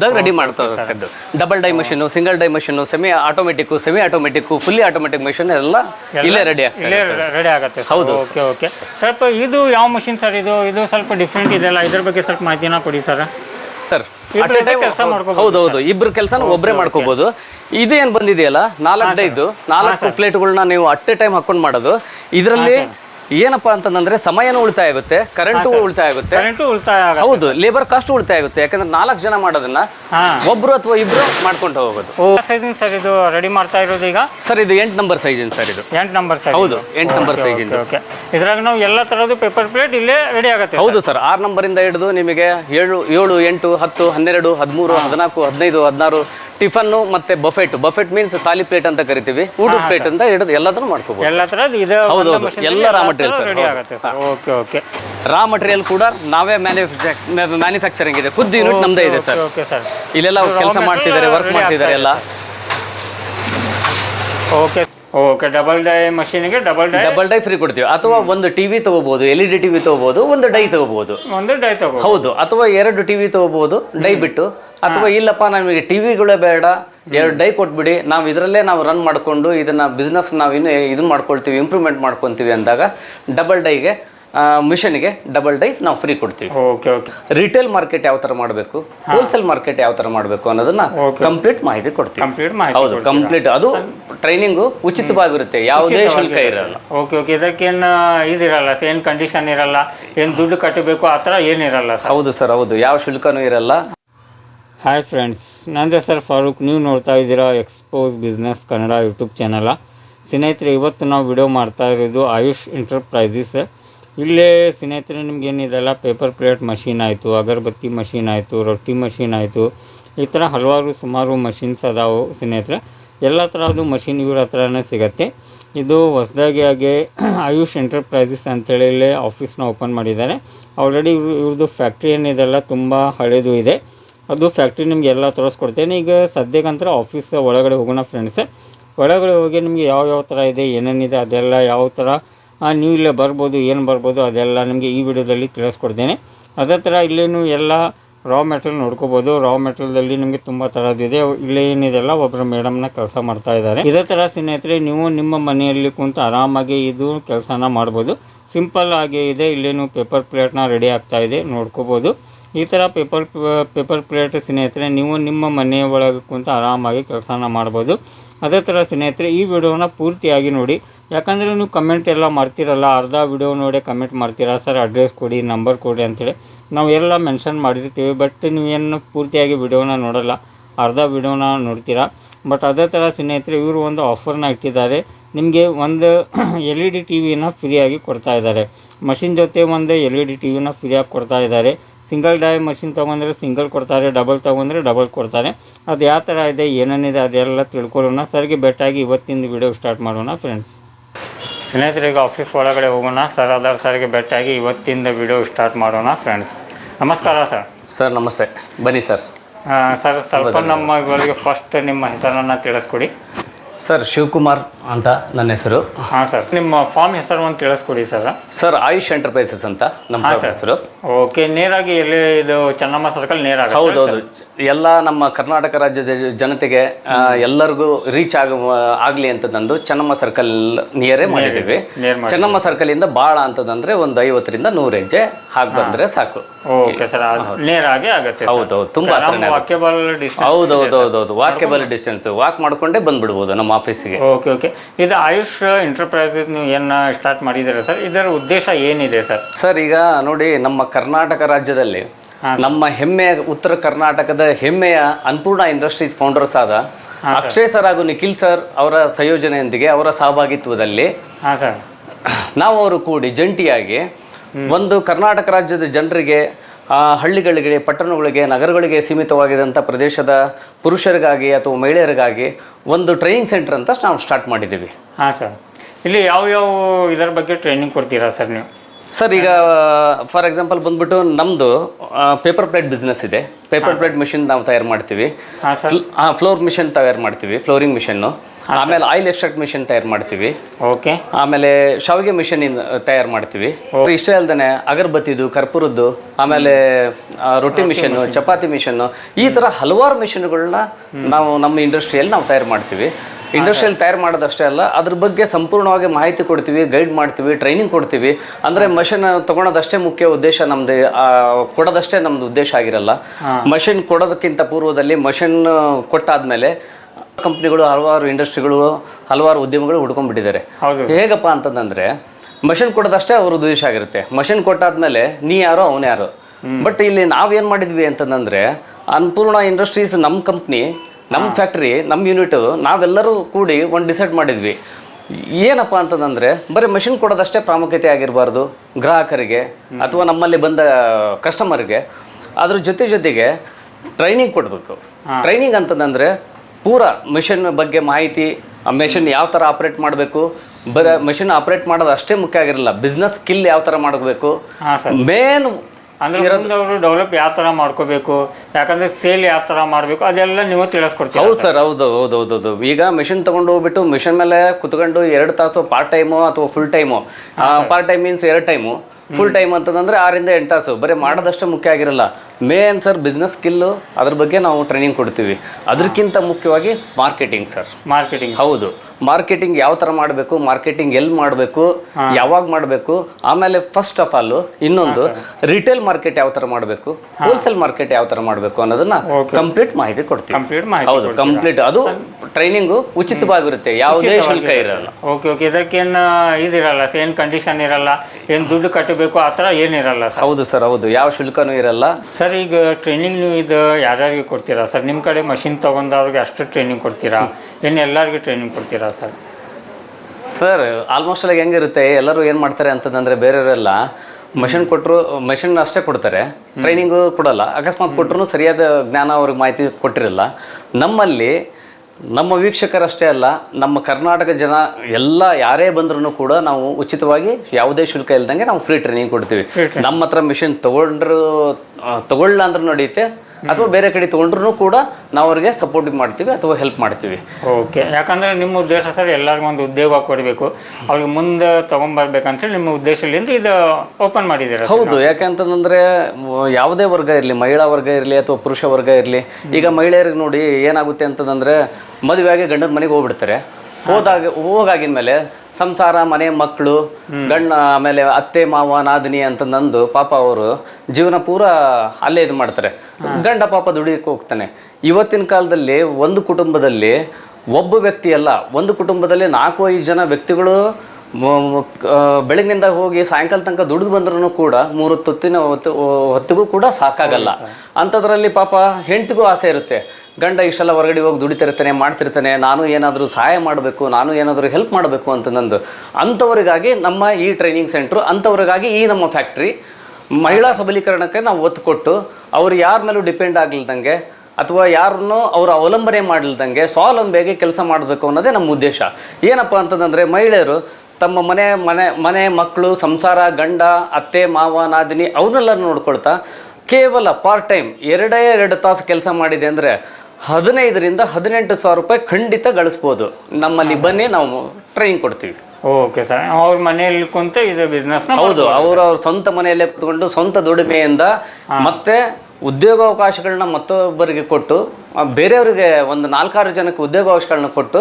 ಖುದ್ದಾಗಿ ರೆಡಿ ಮಾಡ್ತಾರೆ double die machine single die machine semi automatic semi automatic fully automatic machine ಎಲ್ಲ ಇಲ್ಲೇ ready ಇಲ್ಲೇ ರೆಡಿ ಆಗುತ್ತೆ ಹೌದು. ಓಕೆ ಓಕೆ ಸ್ವಲ್ಪ ಇದು ಯಾವ ಮಷಿನ್ ಸರ್ ಇದು? ಇದು ಸ್ವಲ್ಪ ಡಿಫ್ರೆಂಟ್ ಇದೆಲ್ಲ ಇದ್ರ ಬಗ್ಗೆ ಸ್ವಲ್ಪ ಮಾಹಿತಿನ ಕೊಡಿ ಸರ್ ಸರ್ ಹೌದು ಹೌದು ಮಾಡ್ಕೊಬೋದು ಹೌದೌದು ಇಬ್ರು ಕೆಲಸನ ಒಬ್ಬರೇ ಮಾಡ್ಕೋಬಹುದು ಇದೇನ್ ಬಂದಿದೆಯಲ್ಲ ನಾಲ್ಕು ಡೈದು ನಾಲ್ಕು ಪ್ಲೇಟ್ಗಳನ್ನ ನೀವು ಅಟ್ ಎ ಟೈಮ್ ಹಾಕೊಂಡು ಮಾಡೋದು. ಇದರಲ್ಲಿ ಏನಪ್ಪಾ ಅಂತಂದ್ರೆ ಸಮಯನೂ ಉಳಿತಾಯ ಆಗುತ್ತೆ ಕರೆಂಟು ಉಳಿತಾಯ ಆಗುತ್ತೆ. ಕರೆಂಟು ಉಳಿತಾಯ ಹೌದು ಲೇಬರ್ ಕಾಸ್ಟ್ ಉಳಿತಾಯ ಆಗುತ್ತೆ. ಯಾಕಂದ್ರೆ ನಾಲ್ಕು ಜನ ಮಾಡೋದನ್ನ ಹಾ. ಒಬ್ರು ಅಥವಾ ಇಬ್ರು ಮಾಡ್ಕೊಂಡು ಹೋಗೋದು. ಸರ್ ಇದು ರೆಡಿ ಮಾಡ್ತಾ ಇರೋದು ಈಗ? ಸರ್ ಇದು ಎಂಟು ನಂಬರ್ ಸೈಜ್ ಸರ್ ಇದು. ಎಂಟು ನಂಬರ್ ಸರ್ ಹೌದು ಎಂಟು ನಂಬರ್ ಸೈಜ್ ಓಕೆ ಇದ್ರಾಗ ನಾವು ಎಲ್ಲ ತರದ್ದು ಪೇಪರ್ ಪ್ಲೇಟ್ ಇಲ್ಲೇ ರೆಡಿ ಆಗುತ್ತೆ ಹೌದು ಸರ್. ಆರು ನಂಬರಿಂದ ಹಿಡಿದು ನಿಮಗೆ ಏಳು ಏಳು ಎಂಟು ಹತ್ತು ಹನ್ನೆರಡು ಹದಿಮೂರು ಹದಿನಾಲ್ಕು ಹದಿನೈದು ಹದಿನಾರು ಟಿಫನ್ನು ಮತ್ತೆ buffet buffet means thali plate ಅಂತ ಕರಿತೀವಿ. ಊಟದ ಪ್ಲೇಟ್ ಅಂತ ಹಿಡಿದು ಎಲ್ಲದನ್ನು ಮಾಡ್ಕೋಬಹುದು ಎಲ್ಲ ತರದ್ದು ಇದೆ ಹೌದು, ಹೌದು. ಎಲ್ಲ ರಾ. ರೆಡಿ ಆಗುತ್ತೆ sir okay okay. Raw material ಕೂಡ ನಾವೇ ಮ್ಯಾನುಫ್ಯಾಕ್ಚರಿಂಗ್ ಇದೆ. ಖುದ್ದು ಯೂನಿಟ್ ನಮ್ದೇ ಇದೆ ಸರ್ ಓಕೆ ಸರ್ ಇಲ್ಲೆಲ್ಲ ಕೆಲಸ ಮಾಡ್ತಿದ್ದಾರೆ ವರ್ಕ್ ಮಾಡ್ತಿದ್ದಾರೆ ಎಲ್ಲ. Okay okay double die ಮಷೀನ್ಗೆ double die double die free ಕೊಡ್ತೀವಿ. ಅಥವಾ ಒಂದು ಟಿವಿ ತಗೋಬಹುದು ಎಲ್ ಇ ಡಿ ಟಿವಿ ತಗೋಬಹುದು ಒಂದು ಡೈ ತಗೋಬಹುದು ಒಂದು ಡೈ ತಗೋ ಹೌದು ಅಥವಾ ಎರಡು ಟಿವಿ ತಗೋಬಹುದು ಡೈ ಬಿಟ್ಟು. ಅಥವಾ ಇಲ್ಲಪ್ಪ ನಮಗೆ ಟಿವಿಗಳೇ ಬೇಡ ಎರಡು ಡೈ ಕೊಟ್ಬಿಡಿ ನಾವು ಇದರಲ್ಲೇ ನಾವು ರನ್ ಮಾಡಿಕೊಂಡು ಇದನ್ನ ಬಿಸ್ನೆಸ್ ನಾವು ಇನ್ನು ಇದನ್ನ ಮಾಡ್ಕೊಳ್ತೀವಿ ಇಂಪ್ರೂವ್ಮೆಂಟ್ ಮಾಡ್ಕೊತೀವಿ ಅಂದಾಗ ಡಬಲ್ ಡೈಗೆ ಮಿಷನ್ಗೆ ಡಬಲ್ ಡೈ ನಾವು ಫ್ರೀ ಕೊಡ್ತೀವಿ. ಓಕೆ ಓಕೆ ರಿಟೇಲ್ ಮಾರ್ಕೆಟ್ ಯಾವ ತರ ಮಾಡಬೇಕು? ಹೋಲ್ಸೇಲ್ ಮಾರ್ಕೆಟ್ ಯಾವ ತರ ಮಾಡಬೇಕು ಅನ್ನೋದನ್ನ ಕಂಪ್ಲೀಟ್ ಮಾಹಿತಿ ಕೊಡ್ತೀವಿ. ಕಂಪ್ಲೀಟ್ ಮಾಹಿತಿ ಹೌದು ಕಂಪ್ಲೀಟ್ ಅದು ಟ್ರೈನಿಂಗು ಉಚಿತವಾಗಿರುತ್ತೆ ಯಾವುದೇ ಶುಲ್ಕ ಇರಲ್ಲ. ಓಕೆ ಓಕೆ ಇದಕ್ಕೇನು ಇದಿರಲ್ಲ ಏನು ಕಂಡೀಷನ್ ಇರಲ್ಲ ಏನು ದುಡ್ಡು ಕಟ್ಟಬೇಕು ಆ ಥರ ಏನಿರಲ್ಲ ಹೌದು ಸರ್ ಹೌದು. ಯಾವ ಶುಲ್ಕನೂ ಇರಲ್ಲ. ಹಾಯ್ ಫ್ರೆಂಡ್ಸ್ ನನ್ನ ಹೆಸರು ಫಾರೂಕ್ ನೀವು ನೋಡ್ತಾ ಇದ್ದೀರಾ expos business Kannada YouTube channel ಸ್ನೇಹಿತರೆ, ಇವತ್ತು ನಾವು ವಿಡಿಯೋ ಮಾಡ್ತಾ ಇರೋದು ಆಯುಷ್ ಎಂಟರ್ಪ್ರೈಸಸ್ ಇಲ್ಲೇ ಸ್ನೇಹಿತರೆ, ನಿಮ್ಗೆ ಏನಿದೆಲ್ಲ ಪೇಪರ್ ಪ್ಲೇಟ್ ಮಷೀನ್ ಆಯಿತು, ಅಗರಬತ್ತಿ ಮಷೀನ್ ಆಯಿತು, ರೊಟ್ಟಿ ಮಷೀನ್ ಆಯಿತು, ಈ ಥರ ಹಲವಾರು ಸುಮಾರು ಮಷಿನ್ಸ್ ಅದಾವು ಸ್ನೇಹಿತರೆ. ಎಲ್ಲ ಥರದ್ದು ಮಷೀನ್ ಇವ್ರ ಹತ್ರನೇ ಸಿಗತ್ತೆ. ಇದು ಹೊಸದಾಗಿ ಹಾಗೆ ಆಯುಷ್ ಎಂಟರ್ಪ್ರೈಸಸ್ ಅಂತೇಳಿ ಇಲ್ಲೇ ಆಫೀಸ್ನ ಓಪನ್ ಮಾಡಿದ್ದಾರೆ. ಆಲ್ರೆಡಿ ಇವ್ರು ಇವ್ರದ್ದು ಫ್ಯಾಕ್ಟ್ರಿ ಏನಿದೆಲ್ಲ ತುಂಬ ಹಳೇದು ಇದೆ. ಅದು ಫ್ಯಾಕ್ಟ್ರಿ ನಿಮಗೆ ಎಲ್ಲ ತೋರಿಸ್ಕೊಡ್ತೇನೆ. ಈಗ ಸದ್ಯಕ್ಕಂತರ ಆಫೀಸ್ ಒಳಗಡೆ ಹೋಗೋಣ ಫ್ರೆಂಡ್ಸ್ ಒಳಗಡೆ ಹೋಗಿ ನಿಮಗೆ ಯಾವ ಯಾವ ಥರ ಇದೆ, ಏನೇನಿದೆ, ಅದೆಲ್ಲ ಯಾವ ಥರ ನೀವು ಇಲ್ಲೇ ಬರ್ಬೋದು, ಏನು ಬರ್ಬೋದು, ಅದೆಲ್ಲ ನಿಮಗೆ ಈ ವಿಡಿಯೋದಲ್ಲಿ ತಿಳಿಸ್ಕೊಡ್ತೇನೆ. ಅದೇ ಥರ ಇಲ್ಲೇನು ಎಲ್ಲ ರಾ ಮೆಟೀರಿಯಲ್ ನೋಡ್ಕೋಬೋದು. ರಾ ಮೆಟೀರಿಯಲ್ದಲ್ಲಿ ನಿಮಗೆ ತುಂಬ ಥರದ್ದಿದೆ ಇಲ್ಲೇ ಏನಿದೆಲ್ಲ ಒಬ್ಬರು ಮೇಡಮ್ನ ಕೆಲಸ ಮಾಡ್ತಾ ಇದ್ದಾರೆ. ಇದೇ ಥರ ಸ್ನೇಹಿತರೆ, ನೀವು ನಿಮ್ಮ ಮನೆಯಲ್ಲಿ ಕುಂತು ಆರಾಮಾಗಿ ಇದು ಕೆಲಸನ ಮಾಡ್ಬೋದು. ಸಿಂಪಲ್ ಆಗಿ ಇದೆ. ಇಲ್ಲೇನು ಪೇಪರ್ ಪ್ಲೇಟ್ನ ರೆಡಿ ಆಗ್ತಾ ಇದೆ. ನೋಡ್ಕೋಬೋದು. ಈ ಥರ ಪೇಪರ್ ಪೇಪರ್ ಪ್ಲೇಟ್ ಸ್ನೇಹಿತರೆ, ನೀವು ನಿಮ್ಮ ಮನೆಯ ಒಳಗೆ ಕುಂತು ಆರಾಮಾಗಿ ಕೆಲಸನ ಮಾಡ್ಬೋದು. ಅದೇ ಥರ ಸ್ನೇಹಿತರೆ, ಈ ವಿಡಿಯೋನ ಪೂರ್ತಿಯಾಗಿ ನೋಡಿ. ಯಾಕಂದರೆ ನೀವು ಕಮೆಂಟ್ ಎಲ್ಲ ಮಾಡ್ತಿರಲ್ಲ, ಅರ್ಧ ವಿಡಿಯೋ ನೋಡಿ ಕಮೆಂಟ್ ಮಾಡ್ತೀರಾ? ಸರ್ ಅಡ್ರೆಸ್ ಕೊಡಿ ನಂಬರ್ ಕೊಡಿ ಅಂತೇಳಿ. ನಾವು ಎಲ್ಲ ಮೆನ್ಷನ್ ಮಾಡಿರ್ತೀವಿ ಬಟ್ ನೀವೇನು ಪೂರ್ತಿಯಾಗಿ ವಿಡಿಯೋನ ನೋಡಲ್ಲ, ಅರ್ಧ ವಿಡಿಯೋನ ನೋಡ್ತೀರಾ? ಬಟ್ ಅದೇ ಥರ ಸ್ನೇಹಿತರೆ, ಇವರು ಒಂದು ಆಫರ್ನ ಇಟ್ಟಿದ್ದಾರೆ. ನಿಮಗೆ ಒಂದು ಎಲ್ ಇ ಡಿ ಟಿ ವಿನ ಫ್ರೀಯಾಗಿ ಕೊಡ್ತಾ ಇದ್ದಾರೆ. ಮಷಿನ್ ಜೊತೆ ಒಂದು ಎಲ್ ಇ ಡಿ ಟಿ ವಿನ ಫ್ರೀಯಾಗಿ ಕೊಡ್ತಾ ಇದ್ದಾರೆ. ಸಿಂಗಲ್ ಡೈ ಮಷಿನ್ ತೊಗೊಂಡ್ರೆ ಸಿಂಗಲ್ ಕೊಡ್ತಾರೆ ಡಬಲ್ ತೊಗೊಂಡ್ರೆ ಡಬಲ್ ಕೊಡ್ತಾರೆ. ಅದು ಯಾವ ಥರ ಇದೆ ಏನೇನಿದೆ ಅದೆಲ್ಲ ತಿಳ್ಕೊಳ್ಳೋಣ. ಸರ್ಗೆ ಬೆಟ್ಟಾಗಿ ಇವತ್ತಿಂದ ವಿಡಿಯೋ ಸ್ಟಾರ್ಟ್ ಮಾಡೋಣ ಫ್ರೆಂಡ್ಸ್ ಸ್ನೇಹಿತರಿಗೆ ಆಫೀಸ್ ಒಳಗಡೆ ಹೋಗೋಣ. ಸರ್ ಅದರ ಸರ್ಗೆ ಬೆಟ್ಟಾಗಿ ಇವತ್ತಿಂದ ವಿಡಿಯೋ ಸ್ಟಾರ್ಟ್ ಮಾಡೋಣ ಫ್ರೆಂಡ್ಸ್ ನಮಸ್ಕಾರ ಸರ್. ಸರ್ ನಮಸ್ತೆ. ಬನ್ನಿ ಸರ್. ಸರ್ ಸ್ವಲ್ಪ ನಮ್ಮ ಇವರಿಗೆ ಫಸ್ಟ್ ನಿಮ್ಮ ಹೆಸರನ್ನು ತಿಳಿಸ್ಕೊಡಿ. ಸರ್ ಶಿವಕುಮಾರ್ ಅಂತ ನನ್ನ ಹೆಸರು. ಹಾಂ ಸರ್. ನಿಮ್ಮ ಫಾರ್ಮ್ ಹೆಸರು ಅಂತ ತಿಳಿಸ್ಕೊಡಿ ಸರ್. ಸರ್ ಆಯುಷ್ ಎಂಟರ್ಪ್ರೈಸಸ್ ಅಂತ ನಮ್ಮ ಹೆಸರು. ಓಕೆ ನೇರಾಗಿ ಎಲ್ಲಿ ಇದು ಚೆನ್ನಮ್ಮ ಸರ್ಕಲ್ ನೇರ ಹೌದೌದು. ಎಲ್ಲ ನಮ್ಮ ಕರ್ನಾಟಕ ರಾಜ್ಯದ ಜನತೆಗೆ ಆ, ಎಲ್ಲರಿಗೂ ರೀಚ್ ಆಗ ಆಗ್ಲಿ ಅಂತದಂದು ಚೆನ್ನಮ್ಮ ಸರ್ಕಲ್ ನಿಯರೇ ಮಾಡಿದ್ದೀವಿ. ನೇರ್ ಮಾಡಿ ಚೆನ್ನಮ್ಮ ಸರ್ಕಲ್ ಇಂದ ಬಾಳ ಅಂತದಂದ್ರೆ ಒಂದು ಐವತ್ತರಿಂದ ನೂರು ಹೆಜ್ಜೆ ಹಾಕಿ ಬಂದ್ರೆ ಸಾಕು. ಓಕೆ ಸರ್ ನೇರಾಗಿ ಆಗುತ್ತೆ ಹೌದೌದು ತುಂಬಾ ಹತ್ರನೇ ಆಗುತ್ತೆ. ವಾಕ್ಯಬಲ್ ಡಿಸ್ಟೆನ್ಸ್ ಹೌದೌದೌದೌದು ವಾಕೇಬಲ್ ಡಿಸ್ಟೆನ್ಸ್ ವಾಕ್ ಮಾಡ್ಕೊಂಡೇ ಬಂದ್ಬಿಡ್ಬೋದು ನಮ್ಮ ಆಫೀಸಿಗೆ ಓಕೆ ಓಕೆ. ಇದು ಆಯುಷ್ ಎಂಟರ್ಪ್ರೈಸಸ್ ನೀವು ಏನ ಸ್ಟಾರ್ಟ್ ಮಾಡಿದ್ದೀರಾ ಸರ್? ಇದರ ಉದ್ದೇಶ ಏನಿದೆ ಸರ್? ಸರ್ ಈಗ ನೋಡಿ ನಮ್ಮ ಕರ್ನಾಟಕ ರಾಜ್ಯದಲ್ಲಿ ನಮ್ಮ ಹೆಮ್ಮೆಯ ಉತ್ತರ ಕರ್ನಾಟಕದ ಹೆಮ್ಮೆಯ ಅನ್ಪೂರ್ಣ ಇಂಡಸ್ಟ್ರೀಸ್ ಫೌಂಡರ್ಸ್ ಆದ ಅಕ್ಷಯ್ ಸರ್ ಹಾಗೂ ನಿಖಿಲ್ ಸರ್ ಅವರ ಸಂಯೋಜನೆಯೊಂದಿಗೆ ಅವರ ಸಹಭಾಗಿತ್ವದಲ್ಲಿ ನಾವು ಅವರು ಕೂಡಿ ಜಂಟಿಯಾಗಿ ಒಂದು ಕರ್ನಾಟಕ ರಾಜ್ಯದ ಜನರಿಗೆ ಹಳ್ಳಿಗಳಿಗೆ ಪಟ್ಟಣಗಳಿಗೆ ನಗರಗಳಿಗೆ ಸೀಮಿತವಾಗಿದ್ದಂಥ ಪ್ರದೇಶದ ಪುರುಷರಿಗಾಗಿ ಅಥವಾ ಮಹಿಳೆಯರಿಗಾಗಿ ಒಂದು ಟ್ರೈನಿಂಗ್ ಸೆಂಟರ್ ಅಂತ ನಾವು ಸ್ಟಾರ್ಟ್ ಮಾಡಿದ್ದೀವಿ. ಹಾಂ ಸರ್. ಇಲ್ಲಿ ಯಾವ ಯಾವ ಇದರ ಬಗ್ಗೆ ಟ್ರೈನಿಂಗ್ ಕೊಡ್ತೀರಾ ಸರ್ ನೀವು? ಸರ್ ಈಗ ಫಾರ್ ಎಕ್ಸಾಂಪಲ್ ಬಂದ್ಬಿಟ್ಟು ನಮ್ದು ಪೇಪರ್ ಪ್ಲೇಟ್ ಬಿಸ್ನೆಸ್ ಇದೆ. ಪೇಪರ್ ಪ್ಲೇಟ್ ಮಿಷಿನ್ ನಾವು ತಯಾರು ಮಾಡ್ತೀವಿ. ಹಾಂ ಫ್ಲೋರ್ ಮಿಷಿನ್ ತಯಾರು ಮಾಡ್ತೀವಿ ಫ್ಲೋರಿಂಗ್ ಮಿಷನ್ನು ಆಮೇಲೆ ಆಯಿಲ್ ಎಕ್ಸ್ಟ್ರಾಕ್ಟ್ ಮಿಷಿನ್ ತಯಾರು ಮಾಡ್ತೀವಿ. ಓಕೆ. ಆಮೇಲೆ ಶಾವಿಗೆ ಮಿಷಿನ್ ತಯಾರು ಮಾಡ್ತೀವಿ. ಇಷ್ಟೇ ಅಲ್ಲದೆ ಅಗರ್ಬತ್ತಿದು ಕರ್ಪೂರದ್ದು ಆಮೇಲೆ ರೊಟ್ಟಿ ಮಿಷಿನ್ ಚಪಾತಿ ಮಿಷನ್ ಈ ತರ ಹಲವಾರು ಮಿಷನ್ಗಳನ್ನ ನಾವು ನಮ್ಮ ಇಂಡಸ್ಟ್ರಿಯಲ್ಲಿ ನಾವು ತಯಾರು ಮಾಡ್ತೀವಿ. ಇಂಡಸ್ಟ್ರಿಯಲ್ಲಿ ತಯಾರು ಮಾಡೋದಷ್ಟೇ ಅಲ್ಲ ಅದ್ರ ಬಗ್ಗೆ ಸಂಪೂರ್ಣವಾಗಿ ಮಾಹಿತಿ ಕೊಡ್ತೀವಿ ಗೈಡ್ ಮಾಡ್ತೀವಿ ಟ್ರೈನಿಂಗ್ ಕೊಡ್ತೀವಿ. ಅಂದ್ರೆ ಮಷಿನ್ ತಗೊಳೋದಷ್ಟೇ ಮುಖ್ಯ ಉದ್ದೇಶ ನಮ್ದು ಕೊಡೋದಷ್ಟೇ ನಮ್ದು ಉದ್ದೇಶ ಆಗಿರಲ್ಲ. ಮಷಿನ್ ಕೊಡೋದಕ್ಕಿಂತ ಪೂರ್ವದಲ್ಲಿ ಮಷಿನ್ ಕೊಟ್ಟಾದ್ಮೇಲೆ ಕಂಪ್ನಿಗಳು ಹಲವಾರು ಇಂಡಸ್ಟ್ರಿಗಳು ಹಲವಾರು ಉದ್ಯಮಗಳು ಹುಡ್ಕೊಂಡ್ಬಿಟ್ಟಿದ್ದಾರೆ. ಹೇಗಪ್ಪ ಅಂತಂದ್ರೆ ಮಷಿನ್ ಕೊಡೋದಷ್ಟೇ ಅವ್ರ ಉದ್ದೇಶ ಆಗಿರುತ್ತೆ. ಮಷಿನ್ ಕೊಟ್ಟಾದ್ಮೇಲೆ ನೀ ಯಾರೋ ಅವನು ಯಾರು. ಬಟ್ ಇಲ್ಲಿ ನಾವೇನ್ ಮಾಡಿದ್ವಿ ಅಂತಂದ್ರೆ ಅನ್ಪೂರ್ಣ ಇಂಡಸ್ಟ್ರೀಸ್ ನಮ್ಮ ಕಂಪ್ನಿ ನಮ್ಮ ಫ್ಯಾಕ್ಟ್ರಿ ನಮ್ಮ ಯೂನಿಟ್ ನಾವೆಲ್ಲರೂ ಕೂಡಿ ಒಂದು ಡಿಸೈಡ್ ಮಾಡಿದ್ವಿ. ಏನಪ್ಪ ಅಂತಂದ್ರೆ ಬರೀ ಮಷಿನ್ ಕೊಡೋದಷ್ಟೇ ಪ್ರಾಮುಖ್ಯತೆ ಆಗಿರಬಾರ್ದು ಗ್ರಾಹಕರಿಗೆ ಅಥವಾ ನಮ್ಮಲ್ಲಿ ಬಂದ ಕಸ್ಟಮರ್ಗೆ ಅದ್ರ ಜೊತೆ ಜೊತೆಗೆ ಟ್ರೈನಿಂಗ್ ಕೊಡಬೇಕು. ಟ್ರೈನಿಂಗ್ ಅಂತಂದ್ರೆ ಪೂರಾ ಮಿಷನ್ ಬಗ್ಗೆ ಮಾಹಿತಿ ಆ ಮೆಷಿನ್ ಯಾವ ಥರ ಆಪ್ರೇಟ್ ಮಾಡಬೇಕು. ಬರ ಮೆಷಿನ್ ಆಪ್ರೇಟ್ ಮಾಡೋದು ಅಷ್ಟೇ ಮುಖ್ಯ ಆಗಿರಲ್ಲ ಬಿಸ್ನೆಸ್ ಸ್ಕಿಲ್ ಯಾವ ಥರ ಮಾಡಬೇಕು. ಮೇನ್ ಅಂದ್ರೆ ಅವರು ಡೆವಲಪ್ ಯಾವ ಥರ ಮಾಡ್ಕೋಬೇಕು ಯಾಕಂದ್ರೆ ಸೇಲ್ ಯಾವ ಥರ ಮಾಡಬೇಕು ಅದೆಲ್ಲ ನೀವು ತಿಳಿಸ್ಕೊಡ್ತೀವಿ ಹೌದು ಸರ್? ಹೌದು ಹೌದು ಹೌದು ಹೌದು. ಈಗ ಮಿಷನ್ ತಗೊಂಡು ಹೋಗ್ಬಿಟ್ಟು ಮಿಷನ್ ಮೇಲೆ ಕುತ್ಕೊಂಡು ಎರಡು ತಾಸು ಪಾರ್ಟ್ ಟೈಮು ಅಥವಾ full time part time means ಎರಡು ಟೈಮು ಫುಲ್ ಟೈಮ್ ಅಂತಂದ್ರೆ ಆರಿಂದ ಎಂಟು ತಾಸು. ಬರೀ ಮಾಡೋದಷ್ಟು ಮುಖ್ಯ ಆಗಿರಲ್ಲ. ಮೇನ್ ಸರ್ ಬಿಸ್ನೆಸ್ ಸ್ಕಿಲ್ಲು ಅದ್ರ ಬಗ್ಗೆ ನಾವು ಟ್ರೈನಿಂಗ್ ಕೊಡ್ತೀವಿ. ಅದಕ್ಕಿಂತ ಮುಖ್ಯವಾಗಿ ಮಾರ್ಕೆಟಿಂಗ್ ಸರ್ ಮಾರ್ಕೆಟಿಂಗ್ ಹೌದು. ಮಾರ್ಕೆಟಿಂಗ್ ಯಾವ ಥರ ಮಾಡಬೇಕು ಮಾರ್ಕೆಟಿಂಗ್ ಎಲ್ಲಿ ಮಾಡಬೇಕು ಯಾವಾಗ ಮಾಡಬೇಕು ಆಮೇಲೆ ಫಸ್ಟ್ ಆಫ್ ಆಲ್ ಇನ್ನೊಂದು ರಿಟೇಲ್ ಮಾರ್ಕೆಟ್ ಯಾವ ಥರ ಮಾಡಬೇಕು ಹೋಲ್ಸೇಲ್ ಮಾರ್ಕೆಟ್ ಯಾವ ಥರ ಮಾಡಬೇಕು ಅನ್ನೋದನ್ನ ಕಂಪ್ಲೀಟ್ ಮಾಹಿತಿ ಕೊಡ್ತೀವಿ. ಕಂಪ್ಲೀಟ್ ಮಾಹಿತಿ ಹೌದು ಕಂಪ್ಲೀಟ್ ಅದು ಟ್ರೈನಿಂಗು ಉಚಿತವಾಗಿರುತ್ತೆ ಯಾವುದೇ ಶುಲ್ಕ ಇರಲ್ಲ. ಓಕೆ ಓಕೆ ಇದಕ್ಕೇನು ಇದಿರಲ್ಲ ಏನು ಕಂಡೀಷನ್ ಇರಲ್ಲ? ಏನು ದುಡ್ಡು ಕಟ್ಟಬೇಕು? ಆ ಥರ ಏನಿರಲ್ಲ ಹೌದು ಸರ್ ಹೌದು. ಯಾವ ಶುಲ್ಕನೂ ಇರಲ್ಲ. ಸರ್ ಈಗ ಟ್ರೈನಿಂಗ್ ನೀವು ಇದು ಯಾರ್ಯಾರಿಗೆ ಕೊಡ್ತೀರಾ ಸರ್? ನಿಮ್ಮ ಕಡೆ ಮಷಿನ್ ತೊಗೊಂಡವ್ರಿಗೆ ಅಷ್ಟು ಟ್ರೈನಿಂಗ್ ಕೊಡ್ತೀರಾ? ಏನು ಎಲ್ಲರಿಗೂ ಟ್ರೈನಿಂಗ್ ಕೊಡ್ತೀರಾ ಸರ್. ಸರ್ ಆಲ್ಮೋಸ್ಟ್ ಆಗಿ ಹೆಂಗಿರುತ್ತೆ ಎಲ್ಲರೂ ಏನು ಮಾಡ್ತಾರೆ ಅಂತಂದರೆ ಬೇರೆಯವರೆಲ್ಲ ಮಷಿನ್ ಕೊಟ್ಟರು ಮಷಿನ್ ಅಷ್ಟೇ ಕೊಡ್ತಾರೆ ಟ್ರೈನಿಂಗು ಕೊಡಲ್ಲ ಅಕಸ್ಮಾತ್ ಕೊಟ್ಟರು ಸರಿಯಾದ ಜ್ಞಾನ ಅವ್ರಿಗೆ ಮಾಹಿತಿ ಕೊಟ್ಟಿರಲ್ಲ. ನಮ್ಮಲ್ಲಿ ನಮ್ಮ ವೀಕ್ಷಕರಷ್ಟೇ ಅಲ್ಲ ನಮ್ಮ ಕರ್ನಾಟಕ ಜನ ಎಲ್ಲ ಯಾರೇ ಬಂದ್ರೂ ಕೂಡ ನಾವು ಉಚಿತವಾಗಿ ಯಾವುದೇ ಶುಲ್ಕ ಇಲ್ದಂಗೆ ನಾವು ಫ್ರೀ ಟ್ರೈನಿಂಗ್ ಕೊಡ್ತೀವಿ. ನಮ್ಮ ಹತ್ರ ಮಿಷಿನ್ ತಗೊಂಡ್ರು ತೊಗೊಳ್ಳಲ್ಲ ಅಂದ್ರೂ ಅಂದ್ರೆ ನಡೆಯುತ್ತೆ ಅಥವಾ ಬೇರೆ ಕಡೆ ತೊಗೊಂಡ್ರು ಕೂಡ ನಾವು ಅವ್ರಿಗೆ ಸಪೋರ್ಟ್ ಮಾಡ್ತೀವಿ ಅಥವಾ ಹೆಲ್ಪ್ ಮಾಡ್ತೀವಿ. ಓಕೆ ಯಾಕಂದ್ರೆ ನಿಮ್ಮ ಉದ್ದೇಶ ಸರ್ ಎಲ್ಲರಿಗೂ ಒಂದು ಉದ್ಯೋಗ ಕೊಡಬೇಕು. ಅವ್ರಿಗೆ ಮುಂದೆ ತೊಗೊಂಬರ್ಬೇಕಂತೇಳಿ ನಿಮ್ಮ ಉದ್ದೇಶದಿಂದ ಇದು ಓಪನ್ ಮಾಡಿದ್ದೀರಾ ಹೌದು. ಯಾಕಂತಂದ್ರೆ ಯಾವುದೇ ವರ್ಗ ಇರಲಿ ಮಹಿಳಾ ವರ್ಗ ಇರಲಿ ಅಥವಾ ಪುರುಷ ವರ್ಗ ಇರಲಿ ಈಗ ಮಹಿಳೆಯರಿಗೆ ನೋಡಿ ಏನಾಗುತ್ತೆ ಅಂತಂದ್ರೆ ಮದುವೆಯಾಗಿ ಗಂಡನ ಮನೆಗೆ ಹೋಗ್ಬಿಡ್ತಾರೆ. ಹೋದಾಗ ಹೋಗಾಗಿದ್ಮೇಲೆ ಸಂಸಾರ ಮನೆ ಮಕ್ಕಳು ಗಂಡ ಆಮೇಲೆ ಅತ್ತೆ ಮಾವ ನಾದಿನಿ ಅಂತ ನಂದು ಪಾಪ ಅವರು ಜೀವನ ಪೂರ ಅಲ್ಲೇ ಇದು ಮಾಡ್ತಾರೆ. ಗಂಡ ಪಾಪ ದುಡಿಯಕ್ಕೆ ಹೋಗ್ತಾನೆ. ಇವತ್ತಿನ ಕಾಲದಲ್ಲಿ ಒಂದು ಕುಟುಂಬದಲ್ಲಿ ಒಬ್ಬ ವ್ಯಕ್ತಿ ಅಲ್ಲ. ಒಂದು ಕುಟುಂಬದಲ್ಲಿ ನಾಲ್ಕು ಐದು ಜನ ವ್ಯಕ್ತಿಗಳು ಬೆಳಗ್ಗಿನಿಂದ ಹೋಗಿ ಸಾಯಂಕಾಲ ತನಕ ದುಡಿದು ಬಂದ್ರೂ ಕೂಡ ಮೂರು ಹೊತ್ತಿನ ಹೊತ್ತು ಹೊತ್ತಿಗೂ ಕೂಡ ಸಾಕಾಗಲ್ಲ. ಅಂಥದ್ರಲ್ಲಿ ಪಾಪ ಹೆಂಡತಿಗೂ ಆಸೆ ಇರುತ್ತೆ. ಗಂಡ ಇಷ್ಟೆಲ್ಲ ಹೊರಗಡೆ ಹೋಗಿ ದುಡಿತಿರ್ತಾನೆ, ಮಾಡ್ತಿರ್ತಾನೆ, ನಾನು ಏನಾದರೂ ಸಹಾಯ ಮಾಡಬೇಕು, ನಾನು ಏನಾದರೂ ಹೆಲ್ಪ್ ಮಾಡಬೇಕು ಅಂತ ನಂದು. ಅಂಥವರಿಗಾಗಿ ನಮ್ಮ ಈ ಟ್ರೈನಿಂಗ್ ಸೆಂಟ್ರು ಅಂಥವರಿಗಾಗಿ ಈ ನಮ್ಮ ಫ್ಯಾಕ್ಟ್ರಿ ಮಹಿಳಾ ಸಬಲೀಕರಣಕ್ಕೆ ನಾವು ಒತ್ತು ಕೊಟ್ಟು, ಅವ್ರು ಯಾರ ಮೇಲೂ ಡಿಪೆಂಡ್ ಆಗಲಿಲ್ದಂಗೆ ಅಥವಾ ಯಾರನ್ನೂ ಅವರು ಅವಲಂಬನೆ ಮಾಡಲ್ದಂಗೆ ಸ್ವಾವಲಂಬಿಯಾಗಿ ಕೆಲಸ ಮಾಡಬೇಕು ಅನ್ನೋದೇ ನಮ್ಮ ಉದ್ದೇಶ. ಏನಪ್ಪ ಅಂತಂದರೆ ಮಹಿಳೆಯರು ತಮ್ಮ ಮನೆ ಮನೆ ಮನೆ, ಮಕ್ಕಳು, ಸಂಸಾರ, ಗಂಡ, ಅತ್ತೆ, ಮಾವ, ನಾದಿನಿ, ಅವ್ರನ್ನೆಲ್ಲ ನೋಡ್ಕೊಳ್ತಾ ಕೇವಲ ಪಾರ್ಟ್ ಟೈಮ್ ಎರಡೇ ಎರಡು ತಾಸು ಕೆಲಸ ಮಾಡಿದೆ ಅಂದರೆ ಹದಿನೈದರಿಂದ ಹದಿನೆಂಟು ಸಾವಿರ ರೂಪಾಯಿ ಖಂಡಿತ ಗಳಿಸ್ಬೋದು. ನಮ್ಮಲ್ಲಿ ಬನ್ನಿ ನಾವು ಟ್ರೈನಿಂಗ್ ಕೊಡ್ತೀವಿ. Okay sir. ಅವ್ರ ಮನೆಯಲ್ಲಿ ಕುಂತ ಇದು ಬಿಸ್ನೆಸ್ ಹೌದು ಅವರು ಅವ್ರ ಸ್ವಂತ ಮನೆಯಲ್ಲೇ ಕುತ್ಕೊಂಡು ಸ್ವಂತ ದುಡಿಮೆಯಿಂದ ಮತ್ತೆ ಉದ್ಯೋಗಾವಕಾಶಗಳನ್ನ ಮತ್ತೊಬ್ಬರಿಗೆ ಕೊಟ್ಟು ಬೇರೆಯವರಿಗೆ ಒಂದು ನಾಲ್ಕಾರು ಜನಕ್ಕೆ ಉದ್ಯೋಗಾವಕಾಶಗಳನ್ನ ಕೊಟ್ಟು